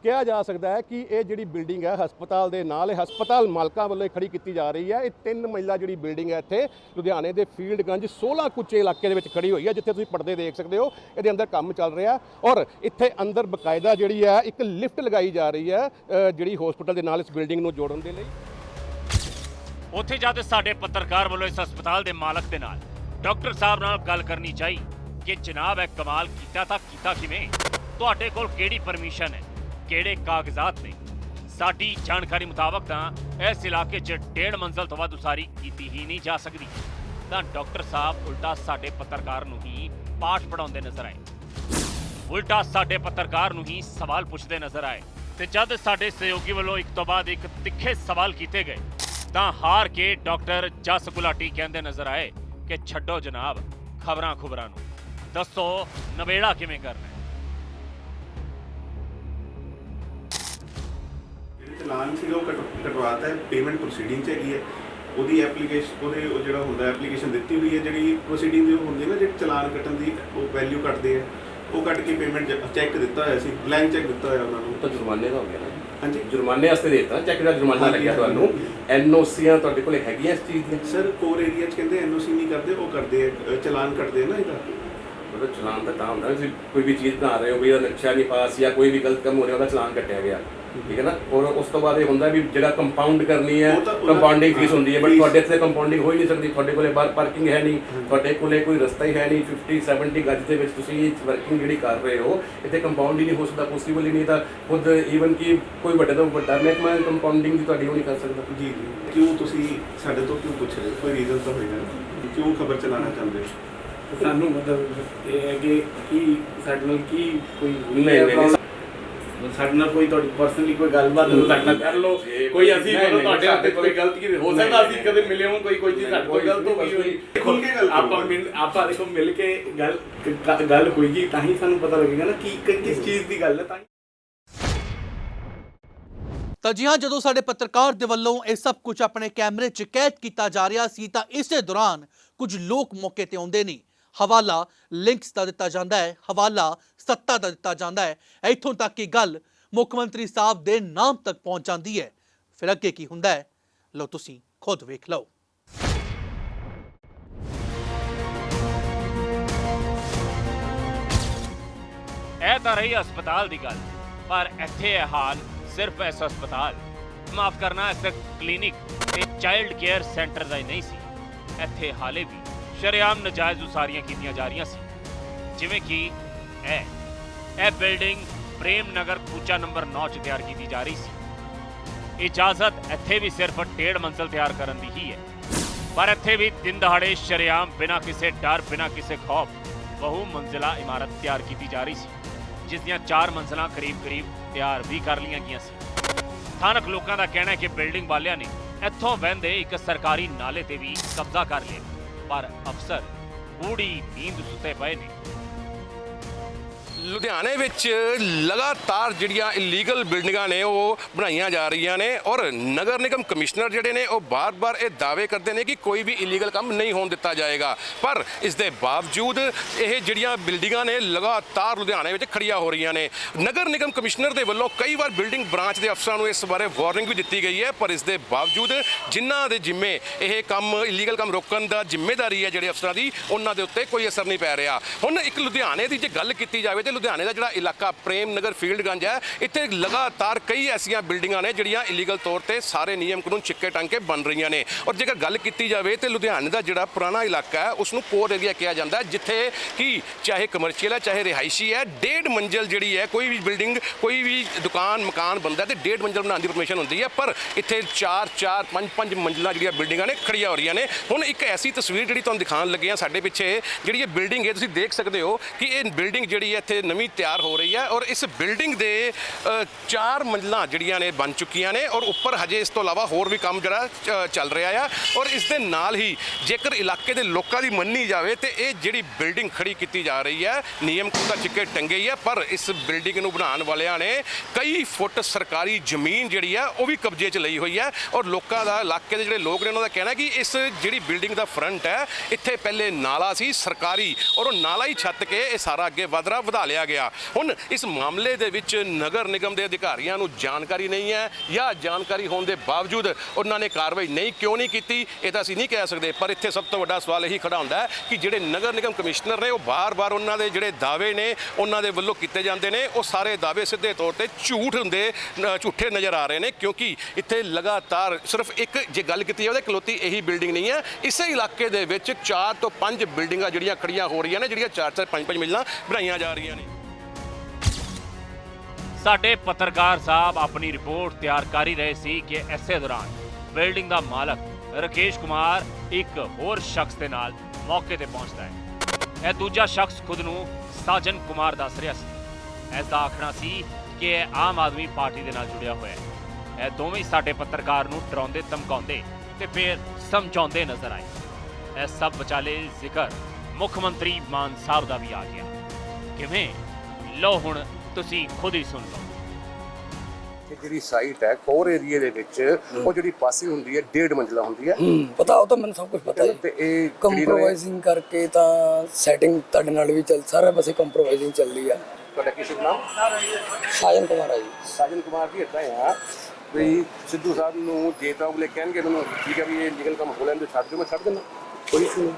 ਕਿਹਾ ਜਾ ਸਕਦਾ ਹੈ ਕਿ ਇਹ ਜਿਹੜੀ ਬਿਲਡਿੰਗ ਹੈ ਹਸਪਤਾਲ ਦੇ ਨਾਲ, ਇਹ ਹਸਪਤਾਲ ਮਾਲਕਾਂ ਵੱਲੋਂ ਇਹ ਖੜੀ ਕੀਤੀ ਜਾ ਰਹੀ ਹੈ। ਇਹ ਤਿੰਨ ਮਹਿਲਾ ਜਿਹੜੀ ਬਿਲਡਿੰਗ ਹੈ ਇੱਥੇ ਲੁਧਿਆਣੇ ਦੇ ਫੀਲਡਗੰਜ 16 ਕੁੱਚੇ ਇਲਾਕੇ ਦੇ ਵਿੱਚ ਖੜੀ ਹੋਈ ਹੈ, ਜਿੱਥੇ ਤੁਸੀਂ ਪਰਦੇ ਦੇਖ ਸਕਦੇ ਹੋ, ਇਹਦੇ ਅੰਦਰ ਕੰਮ ਚੱਲ ਰਿਹਾ ਔਰ ਇੱਥੇ ਅੰਦਰ ਬਕਾਇਦਾ ਜਿਹੜੀ ਹੈ, ਇੱਕ ਲਿਫਟ ਲਗਾਈ ਜਾ ਰਹੀ ਹੈ ਜਿਹੜੀ ਹਸਪਤਾਲ ਦੇ ਨਾਲ ਇਸ ਬਿਲਡਿੰਗ ਨੂੰ ਜੋੜਨ ਦੇ ਲਈ। ਉੱਥੇ ਜਾ ਕੇ ਸਾਡੇ ਪੱਤਰਕਾਰ ਵੱਲੋਂ ਇਸ ਹਸਪਤਾਲ ਦੇ ਮਾਲਕ ਦੇ ਨਾਲ ਡਾਕਟਰ ਸਾਹਿਬ ਨਾਲ ਗੱਲ ਕਰਨੀ ਚਾਹੀ ਕਿ ਜਨਾਬ ਇਹ ਕਮਾਲ ਕੀਤਾ ਤਾਂ ਕੀਤਾ ਕਿਵੇਂ? ਤੁਹਾਡੇ ਕੋਲ ਕਿਹੜੀ ਪਰਮਿਸ਼ਨ ਹੈ? ਕਿਹੜੇ ਕਾਗਜ਼ਾਤ ਨੇ? ਸਾਡੀ ਜਾਣਕਾਰੀ ਮੁਤਾਬਕ ਤਾਂ ਇਸ ਇਲਾਕੇ 'ਚ ਡੇਢ ਮੰਜ਼ਲ ਤੋਂ ਵੱਧ ਉਸਾਰੀ ਕੀਤੀ ਹੀ ਨਹੀਂ ਜਾ ਸਕਦੀ। ਤਾਂ ਡਾਕਟਰ ਸਾਹਿਬ ਉਲਟਾ ਸਾਡੇ ਪੱਤਰਕਾਰ ਨੂੰ ਹੀ ਪਾਠ ਪੜਾਉਂਦੇ ਨਜ਼ਰ ਆਏ। ਉਲਟਾ ਸਾਡੇ ਪੱਤਰਕਾਰ ਨੂੰ ਹੀ ਸਵਾਲ ਪੁੱਛਦੇ ਨਜ਼ਰ ਆਏ ਤੇ ਜਦ ਸਾਡੇ ਸਹਿਯੋਗੀ ਵੱਲੋਂ ਇੱਕ ਤੋਂ ਬਾਅਦ ਇੱਕ ਤਿੱਖੇ ਸਵਾਲ ਕੀਤੇ ਗਏ, ਤਾਂ ਹਾਰ ਕੇ ਡਾਕਟਰ ਜਸ ਗੁਲਾਟੀ ਕਹਿੰਦੇ ਨਜ਼ਰ ਆਏ ਕਿ ਛੱਡੋ ਜਨਾਬ ਖਬਰਾਂ ਖੁਬਰਾਂ ਨੂੰ। ਦੱਸੋ ਨਵੇੜਾ ਕਿਵੇਂ ਕਰਨਾ ਹੈ? ਜਿਹੜੇ ਚਲਾਨ ਸੀ ਉਹ ਕਟ- ਕਟਵਾਤਾ ਹੈ ਪੇਮੈਂਟ ਪ੍ਰੋਸੀਡਿੰਗ ਚ ਹੈਗੀ ਹੈ। ਉਹਦੀ ਐਪਲੀਕੇਸ਼ਨ ਉਹਦੇ ਉਹ ਜਿਹੜਾ ਹੁੰਦਾ ਐਪਲੀਕੇਸ਼ਨ ਦਿੱਤੀ ਹੋਈ ਹੈ ਜਿਹੜੀ ਪ੍ਰੋਸੀਡਿੰਗ ਦੀ ਹੁੰਦੀ ਹੈ ਨਾ ਜਿਹੜੀ ਚਲਾਨ ਕੱਟਣ ਦੀ ਉਹ ਵੈਲਿਊ ਕੱਟਦੇ ਆ ਉਹ ਕੱਟ ਕੇ ਪੇਮੈਂਟ ਚੈੱਕ ਦਿੱਤਾ ਹੋਇਆ ਸੀ ਬਲੈਂਕ ਚੈੱਕ ਦਿੱਤਾ ਹੋਇਆ ਉਹਨਾਂ ਨੂੰ। ਤਾਂ ਜੁਰਮਾਨੇ ਦਾ ਹੋ ਗਿਆ ਨਾ। ਹਾਂਜੀ। ਜੁਰਮਾਨੇ ਵਾਸਤੇ ਦੇਤਾ ਚੈੱਕ ਦਾ ਜੁਰਮਾਨਾ ਲੱਗਿਆ। ਤੁਹਾਨੂੰ। ਐਨਓਸੀਆਂ ਤੁਹਾਡੇ ਕੋਲ ਹੈਗੀਆਂ ਇਸ ਚੀਜ਼ ਦੀਆਂ? ਸਰ ਕੋਰ ਏਰੀਆ ਚ ਕਹਿੰਦੇ ਐਨਓਸੀ ਨਹੀਂ ਕਰਦੇ ਉਹ ਕਰਦੇ ਆ ਅ, ਚਲਾਨ ਕੱਟਦੇ ਆ ਨਾ ਇਹਦਾ। ਮਤਲਬ ਚਲਾਨ ਤਾਂ ਤਾਂ ਹੁੰਦਾ ਤੁਸੀਂ ਕੋਈ ਵੀ ਚੀਜ਼ ਬਣਾ ਰਹੇ ਹੋ ਵੀ ਉਹਦਾ ਨਕਸ਼ਾ ਨਹੀਂ ਪਾਸ ਜਾਂ ਕੋਈ ਵੀ ਗਲਤ ਕੰਮ ਹੋ ਰਿਹਾ ਉਹਦਾ ਚਲਾਨ ਕੱਟਿਆ ਗਿਆ। ਠੀਕ ਹੈ ਨਾ? ਔਰ ਉਸ ਤੋਂ ਬਾਅਦ ਇਹ ਹੁੰਦਾ ਵੀ ਜਗ੍ਹਾ ਕੰਪਾਊਂਡ ਕਰਨੀ ਹੈ ਉਹਦਾ- ਕੰਪਾਊਂਡਿੰਗ ਫੀਸ ਹੁੰਦੀ ਹੈ ਬਟ ਤੁਹਾਡੇ ਇੱਥੇ ਕੰਪਾਊਂਡਿੰਗ ਹੋ ਹੀ ਨਹੀਂ ਸਕਦੀ। ਤੁਹਾਡੇ ਕੋਲੇ ਬਾਹਰ ਪਾਰਕਿੰਗ ਹੈ ਨਹੀਂ ਤੁਹਾਡੇ ਕੋਲੇ ਕੋਈ ਰਸਤਾ ਹੀ ਹੈ ਨਹੀਂ 50 70 ਗੱਜ ਦੇ ਵਿੱਚ ਤੁਸੀਂ ਵਰਕਿੰਗ ਜਿਹੜੀ ਕਰ ਰਹੇ ਹੋ ਇੱਥੇ ਕੰਪਾਊਂਡ ਹੀ ਨਹੀਂ ਹੋ ਸਕਦਾ ਪੋਸੀਬਲ ਹੀ ਨਹੀਂ ਤਾਂ ਖੁਦ ਈਵਨ ਕਿ ਕੋਈ ਵੱਡੇ ਤੋਂ ਵੱਡਾ ਮਹਿਕਮਾ ਕੰਪਾਊਂਡਿੰਗ ਦੀ ਤੁਹਾਡੀ ਉਹ ਨਹੀਂ ਕਰ ਸਕਦਾ। ਜੀ ਜੀ। ਕਿਉਂ ਤੁਸੀਂ ਸਾਡੇ ਤੋਂ ਕਿਉਂ ਪੁੱਛ ਰਹੇ ਹੋ? ਕੋਈ ਰੀਜ਼ਨ ਤਾਂ ਹੋਏਗਾ। ਕਿਉਂ ਖਬਰ ਚਲਾਉਣਾ ਚਾਹੁੰਦੇ ਹੋ? ਸਾਨੂੰ ਮਤਲਬ ਇਹ ਹੈ ਕਿ ਕੀ ਸਾਡੇ ਨਾਲ ਕੀ ਕੋਈ ਹੋਈ ਨਹੀਂ, ਹੈ ਨਹੀਂ, problem? ਸਾਡੇ ਨਾਲ ਕੋਈ ਤੁਹਾਡੀ ਪਰਸਨਲੀ ਕੋਈ ਗੱਲਬਾਤ ਹੋਵੇ ਸਾਡੇ ਨਾਲ ਕਰ ਲਓ। ਕੋਈ ਅਸੀਂ ਨਹੀਂ, ਮਤਲਬ ਨਹੀਂ, ਤੁਹਾਡੇ ਹੱਥ ਸਾਡੇ ਕੋਈ ਗਲਤੀ ਹੋ ਨਹੀਂ, ਸਕਦਾ ਅਸੀਂ ਨਹੀਂ, ਕਦੇ ਮਿਲੇ ਹੋਂ ਕੋਈ ਕੋਈ ਚੀਜ਼ ਸਾਡੇ ਕੋਲ ਗਲਤ ਹੋ ਗਈ ਹੋਈ। ਖੁੱਲ ਕੇ ਗੱਲ ਕਰੋ। ਆਪਾਂ ਮਿਲ ਆਪਾਂ ਦੇਖੋ ਮਿਲ ਕੇ ਗੱਲ ਗ- ਗੱਲ ਹੋਏਗੀ ਤਾਂ ਹੀ ਸਾਨੂੰ ਪਤਾ ਲੱਗੇਗਾ ਨਾ ਕਿ ਕਿ- ਕਿਸ ਚੀਜ਼ ਦੀ ਗੱਲ ਹੈ ਤਾਂ ਹੀ। ਤਾਂ ਜੀ ਹਾਂ ਜਦੋਂ ਸਾਡੇ ਪੱਤਰਕਾਰ ਦੇ ਵੱਲੋਂ ਇਹ ਸਭ ਕੁਝ ਆਪਣੇ ਕੈਮਰੇ 'ਚ ਕੈਦ ਕੀਤਾ ਜਾ ਰਿਹਾ ਸੀ ਤਾਂ ਇਸੇ ਦੌਰਾਨ ਕੁਝ ਲੋਕ ਮੌਕੇ ਤੇ ਆਉਂਦੇ ਨੇ। ਹਵਾਲਾ ਲਿੰਕਸ ਦਾ ਦਿੱਤਾ ਜਾਂਦਾ ਹੈ, ਹਵਾਲਾ ਸੱਤਾ ਦਾ ਦਿੱਤਾ ਜਾਂਦਾ ਹੈ। ਇੱਥੋਂ ਤੱਕ ਕਿ ਗੱਲ ਮੁੱਖ ਮੰਤਰੀ ਸਾਹਿਬ ਦੇ ਨਾਮ ਤੱਕ ਪਹੁੰਚ ਜਾਂਦੀ ਹੈ। ਫਿਰ ਅੱਗੇ ਕੀ ਹੁੰਦਾ ਹੈ? ਲਓ ਤੁਸੀਂ ਖੁਦ ਵੇਖ ਲਓ। ਇਹ ਤਾਂ ਰਹੀ ਹਸਪਤਾਲ ਦੀ ਗੱਲ, ਪਰ ਇੱਥੇ ਇਹ ਹਾਲ ਸਿਰਫ ਇਸ ਹਸਪਤਾਲ। ਮਾਫ ਕਰਨਾ, ਇਸ ਕਲੀਨਿਕ ਤੇ ਚਾਈਲਡ ਕੇਅਰ ਸੈਂਟਰ ਦਾ ਹੀ ਨਹੀਂ ਸੀ। ਇੱਥੇ ਹਾਲੇ ਵੀ ਸ਼ਰੇਆਮ ਨਜਾਇਜ਼ ਉਸਾਰੀਆਂ ਕੀਤੀਆਂ ਜਾ ਰਹੀਆਂ ਸੀ। ਜਿਵੇਂ ਕਿ ਇਹ ਇਹ ਬਿਲਡਿੰਗ ਪ੍ਰੇਮ ਨਗਰ ਕੂਚਾ ਨੰਬਰ 9 'ਚ ਤਿਆਰ ਕੀਤੀ ਜਾ ਰਹੀ ਸੀ। ਇਜਾਜ਼ਤ ਇੱਥੇ ਵੀ ਸਿਰਫ ਡੇਢ ਮੰਜ਼ਲ ਤਿਆਰ ਕਰਨ ਦੀ ਹੀ ਹੈ। ਪਰ ਇੱਥੇ ਵੀ ਦਿਨ ਦਹਾੜੇ ਸ਼ਰੇਆਮ ਬਿਨਾਂ ਕਿਸੇ ਡਰ, ਬਿਨਾਂ ਕਿਸੇ ਖੌਫ ਬਹੁ ਮੰਜ਼ਿਲਾ ਇਮਾਰਤ ਤਿਆਰ ਕੀਤੀ ਜਾ ਰਹੀ ਸੀ, ਜਿਸ ਦੀਆਂ ਚਾਰ ਮੰਜ਼ਲਾਂ ਕਰੀਬ-ਕਰੀਬ ਤਿਆਰ ਵੀ ਕਰ ਲਈਆਂ ਗਈਆਂ ਸੀ। ਸਥਾਨਕ ਲੋਕਾਂ ਦਾ ਕਹਿਣਾ ਹੈ ਕਿ ਬਿਲਡਿੰਗ ਵਾਲਿਆਂ ਨੇ ਇੱਥੋਂ ਵਹਿੰਦੇ ਇੱਕ ਸਰਕਾਰੀ ਨਾਲੇ ਤੇ ਵੀ ਕਬਜ਼ਾ ਕਰ ਲਿਆ। ਪਰ ਅਫਸਰ ਗੂੜੀ ਨੀਂਦ ਸੁੱਤੇ ਪਏ ਨੇ ਲੁਧਿਆਣੇ ਵਿੱਚ ਲਗਾਤਾਰ ਜਿਹੜੀਆਂ ਇਲੀਗਲ ਬਿਲਡਿੰਗਾਂ ਨੇ ਉਹ ਬਣਾਈਆਂ ਜਾ ਰਹੀਆਂ ਨੇ ਔਰ ਨਗਰ ਨਿਗਮ ਕਮਿਸ਼ਨਰ ਜਿਹੜੇ ਨੇ ਉਹ ਬਾਰ-ਬਾਰ ਇਹ ਦਾਅਵੇ ਕਰਦੇ ਨੇ ਕਿ ਕੋਈ ਵੀ ਇਲੀਗਲ ਕੰਮ ਨਹੀਂ ਹੋਣ ਦਿੱਤਾ ਜਾਏਗਾ। ਪਰ ਇਸ ਦੇ ਬਾਵਜੂਦ ਇਹ ਜਿਹੜੀਆਂ ਬਿਲਡਿੰਗਾਂ ਨੇ ਲਗਾਤਾਰ ਲੁਧਿਆਣੇ ਵਿੱਚ ਖੜੀਆਂ ਹੋ ਰਹੀਆਂ ਨੇ। ਨਗਰ ਨਿਗਮ ਕਮਿਸ਼ਨਰ ਦੇ ਵੱਲੋਂ ਕਈ ਵਾਰ ਬਿਲਡਿੰਗ ਬ੍ਰਾਂਚ ਦੇ ਅਫਸਰਾਂ ਨੂੰ ਇਸ ਬਾਰੇ ਵਾਰਨਿੰਗ ਵੀ ਦਿੱਤੀ ਗਈ ਹੈ, ਪਰ ਇਸ ਦੇ ਬਾਵਜੂਦ ਜਿਨ੍ਹਾਂ ਦੇ ਜ਼ਿੰਮੇ ਇਹ ਕੰਮ ਇਲੀਗਲ ਕੰਮ ਰੋਕਣ ਦਾ ਜ਼ਿੰਮੇਵਾਰੀ ਹੈ ਜਿਹੜੇ ਅਫਸਰਾਂ ਦੀ, ਉਹਨਾਂ ਦੇ ਉੱਤੇ ਕੋਈ ਅਸਰ ਨਹੀਂ ਪੈ ਰਿਹਾ। ਹੁਣ ਇੱਕ ਲੁਧਿਆਣੇ ਦੀ ਜੇ ਗੱਲ ਕੀਤੀ ਜਾਵੇ ਤੇ ਲੁਧਿਆਣੇ ਦਾ ਜਿਹੜਾ ਇਲਾਕਾ ਪ੍ਰੇਮ ਨਗਰ ਫੀਲਡਗੰਜ ਹੈ, ਇੱਥੇ ਲਗਾਤਾਰ ਕਈ ਐਸੀਆਂ ਬਿਲਡਿੰਗਾਂ ਨੇ ਜਿਹੜੀਆਂ ਇਲੀਗਲ ਤੌਰ ਤੇ ਸਾਰੇ ਨਿਯਮ ਕਾਨੂੰਨ ਛਿੱਕੇ ਟੰਗ ਕੇ ਬਣ ਰਹੀਆਂ ਨੇ। ਔਰ ਜੇਕਰ ਗੱਲ ਕੀਤੀ ਜਾਵੇ ਤੇ ਲੁਧਿਆਣੇ ਦਾ ਜਿਹੜਾ ਪੁਰਾਣਾ ਇਲਾਕਾ ਹੈ ਉਸ ਨੂੰ ਕੋਰ ਏਰੀਆ ਕਿਹਾ ਜਾਂਦਾ ਜਿੱਥੇ ਕਿ ਚਾਹੇ ਕਮਰਸ਼ੀਅਲ ਹੈ, ਚਾਹੇ ਰਿਹਾਇਸ਼ੀ ਹੈ, ਡੇਢ ਮੰਜ਼ਿਲ ਜਿਹੜੀ ਹੈ, ਕੋਈ ਵੀ ਬਿਲਡਿੰਗ, ਕੋਈ ਵੀ ਦੁਕਾਨ, ਮਕਾਨ ਬੰਦਾ ਤੇ ਡੇਢ ਮੰਜ਼ਿਲ ਬਣਾਉਣ ਦੀ ਪਰਮਿਸ਼ਨ ਹੁੰਦੀ ਹੈ। ਪਰ ਇੱਥੇ 4 4 5 5 ਮੰਜ਼ਿਲਾਂ ਜਿਹੜੀਆਂ ਬਿਲਡਿੰਗਾਂ ਨੇ ਖੜੀਆਂ ਹੋ ਰਹੀਆਂ ਨੇ। ਹੁਣ ਇੱਕ ਐਸੀ ਤਸਵੀਰ ਜਿਹੜੀ ਤੁਹਾਨੂੰ ਦਿਖਾਉਣ ਲੱਗੇ ਆ ਸਾਡੇ ਪਿੱਛੇ, ਜਿਹੜੀ ਇਹ ਬਿਲਡਿੰਗ ਹੈ, ਤੁਸੀਂ ਦੇਖ ਸਕਦੇ ਹੋ ਕਿ ਇਹ ਬਿਲਡਿੰਗ ਜਿਹੜੀ ਹੈ ਇੱਥੇ ਨਵੀਂ ਤਿਆਰ ਹੋ ਰਹੀ ਹੈ ਔਰ ਇਸ ਬਿਲਡਿੰਗ ਦੇ ਚਾਰ ਮੰਜ਼ਲਾਂ ਜਿਹੜੀਆਂ ਨੇ ਬਣ ਚੁੱਕੀਆਂ ਨੇ ਔਰ ਉੱਪਰ ਹਜੇ ਇਸ ਤੋਂ ਇਲਾਵਾ ਹੋਰ ਵੀ ਕੰਮ ਜਿਹੜਾ ਚ- ਚੱਲ ਰਿਹਾ ਆ ਔਰ ਇਸ ਦੇ ਨਾਲ ਹੀ ਜੇਕਰ ਇਲਾਕੇ ਦੇ ਲੋਕਾਂ ਦੀ ਮੰਨੀ ਜਾਵੇ ਤੇ ਇਹ ਜਿਹੜੀ ਬਿਲਡਿੰਗ ਖੜੀ ਕੀਤੀ ਜਾ ਰਹੀ ਹੈ, ਨਿਯਮ ਦਾ ਚਿੱਕੇ ਟੰਗੇ ਹੀ ਹੈ ਪਰ ਇਸ ਬਿਲਡਿੰਗ ਨੂੰ ਬਣਾਉਣ ਵਾਲਿਆਂ ਨੇ ਕਈ ਫੁੱਟ ਸਰਕਾਰੀ ਜ਼ਮੀਨ ਜਿਹੜੀ ਹੈ ਉਹ ਵੀ ਕਬਜ਼ੇ 'ਚ ਲਈ ਹੋਈ ਹੈ ਔਰ ਲੋਕਾਂ ਦਾ, ਇਲਾਕੇ ਦੇ ਜਿਹੜੇ ਲੋਕ ਨੇ ਉਹਨਾਂ ਦਾ ਕਹਿਣਾ ਕਿ ਇਸ ਜਿਹੜੀ ਬਿਲਡਿੰਗ ਦਾ ਫਰੰਟ ਹੈ, ਇੱਥੇ ਪਹਿਲੇ ਨਾਲਾ ਸੀ, ਸਰਕਾਰੀ ਔਰ ਉਹ ਨਾਲਾ ਹੀ ਛੱਤ ਕੇ ਇਹ ਸਾਰਾ ਅੱਗੇ ਵਧ ਰਿਹਾ, ਵਧਾ ਲਿਆ ਗਿਆ। ਹੁਣ ਇਸ ਮਾਮਲੇ ਦੇ ਵਿੱਚ ਨਗਰ ਨਿਗਮ ਦੇ ਅਧਿਕਾਰੀਆਂ ਨੂੰ ਜਾਣਕਾਰੀ ਨਹੀਂ ਹੈ ਜਾਂ ਜਾਣਕਾਰੀ ਹੋਣ ਦੇ ਬਾਵਜੂਦ ਉਹਨਾਂ ਨੇ ਕਾਰਵਾਈ ਨਹੀਂ ਕਿਉਂ ਨਹੀਂ ਕੀਤੀ, ਇਹ ਤਾਂ ਅਸੀਂ ਨਹੀਂ ਕਹਿ ਸਕਦੇ। ਪਰ ਇੱਥੇ ਸਭ ਤੋਂ ਵੱਡਾ ਸਵਾਲ ਇਹੀ ਖੜਾ ਹੁੰਦਾ ਹੈ ਕਿ ਜਿਹੜੇ ਨਗਰ ਨਿਗਮ ਕਮਿਸ਼ਨਰ ਨੇ, ਉਹ ਬਾਰ-ਬਾਰ ਉਹਨਾਂ ਦੇ ਜਿਹੜੇ ਦਾਅਵੇ ਨੇ, ਉਹਨਾਂ ਦੇ ਵੱਲੋਂ ਕੀਤੇ ਜਾਂਦੇ ਨੇ, ਉਹ ਸਾਰੇ ਦਾਅਵੇ ਸਿੱਧੇ ਤੌਰ ਤੇ ਝੂਠ ਹੁੰਦੇ ਝੂਠੇ ਨਜ਼ਰ ਆ ਰਹੇ ਨੇ। ਕਿਉਂਕਿ ਇੱਥੇ ਲਗਾਤਾਰ ਸਿਰਫ ਇੱਕ ਜੇ ਗੱਲ ਕੀਤੀ ਜਾਵੇ ਤਾਂ ਇਕਲੌਤੀ ਇਹੀ ਬਿਲਡਿੰਗ ਨਹੀਂ ਹੈ। ਇਸੇ ਇਲਾਕੇ ਦੇ ਵਿੱਚ 4 ਤੋਂ 5 ਬਿਲਡਿੰਗਾਂ ਜਿਹੜੀਆਂ ਖੜੀਆਂ ਹੋ ਰਹੀਆਂ ਨੇ, ਜਿਹੜੀਆਂ 4-4 5-5 ਮਿਲਣਾ ਬਣਾਈਆਂ ਜਾ ਰਹੀਆਂ ਨੇ। ਸਾਡੇ ਪੱਤਰਕਾਰ ਸਾਹਿਬ ਆਪਣੀ ਰਿਪੋਰਟ ਤਿਆਰ ਕਰ ਹੀ ਰਹੇ ਸੀ ਕਿ ਐਸੇ ਦੌਰਾਨ ਬਿਲਡਿੰਗ ਦਾ ਮਾਲਕ ਰਕੇਸ਼ ਕੁਮਾਰ ਇੱਕ ਹੋਰ ਸ਼ਖਸ ਦੇ ਨਾਲ ਮੌਕੇ ਤੇ ਪਹੁੰਚਦਾ ਹੈ। ਇਹ ਦੂਜਾ ਸ਼ਖਸ ਖੁਦ ਨੂੰ ਸਾਜਨ ਕੁਮਾਰ ਦੱਸ ਰਿਹਾ ਸੀ। ਇਸ ਦਾ ਆਖਣਾ ਸੀ ਕਿ ਇਹ ਆਮ ਆਦਮੀ ਪਾਰਟੀ ਦੇ ਨਾਲ ਜੁੜਿਆ ਹੋਇਆ ਹੈ। ਇਹ ਦੋਵੇਂ ਸਾਡੇ ਪੱਤਰਕਾਰ ਨੂੰ ਡਰਾਉਂਦੇ, ਧਮਕਾਉਂਦੇ ਤੇ ਫਿਰ ਸਮਝਾਉਂਦੇ ਨਜ਼ਰ ਆਏ। ਇਹ ਸਭ ਵਿਚਾਲੇ ਜ਼ਿਕਰ ਮੁੱਖ ਮੰਤਰੀ ਮਾਨ ਸਾਹਿਬ ਦਾ ਵੀ ਆ ਗਿਆ। ਕਿਵੇਂ? ਲਓ ਹੁਣ ਤੁਸੀਂ ਖੁਦ ਹੀ ਸੁਣ ਲਓ। ਜਿਹੜੀ ਸਾਈਟ ਹੈ ਕੋਰ ਏਰੀਆ ਦੇ ਵਿੱਚ ਉਹ ਜਿਹੜੀ ਪਾਸੀ ਹੁੰਦੀ ਹੈ ਡੇਢ ਮੰਜ਼ਿਲਾ ਹੁੰਦੀ ਹੈ। ਪਤਾ ਉਹ ਤਾਂ ਮੈਨੂੰ ਸਭ ਕੁਝ ਪਤਾ ਹੈ ਤੇ ਇਹ ਕੰਪਰੋਮਾਈਜ਼ਿੰਗ ਕਰਕੇ ਤਾਂ ਸੈਟਿੰਗ ਤੁਹਾਡੇ ਨਾਲ ਵੀ ਚੱਲ ਸਾਰਾ ਪਾਸੇ ਕੰਪਰੋਮਾਈਜ਼ਿੰਗ ਚੱਲਦੀ ਆ। ਤੁਹਾਡਾ ਕੀ ਸ਼ੁਭ ਨਾਮ? ਸਾਜਨ ਕੁਮਾਰ ਜੀ। ਸਾਜਨ ਕੁਮਾਰ ਜੀ ਇੱਦਾਂ ਆ। ਵੀ ਸਿੱਧੂ ਸਾਹਿਬ ਨੂੰ ਜੇ ਤਾਂ ਅਗਲੇ ਕਹਿਣਗੇ ਮੈਨੂੰ ਠੀਕ ਹੈ ਵੀ ਇਹ ਲੀਗਲ ਕੰਮ ਹੋ ਲੈਣ ਦੇ ਛੱਡ ਦਿਓ ਮੈਂ ਛੱਡ ਦਿੰਦਾ। ਕੋਈ ਇਸ਼ੂ ਨਹੀਂ।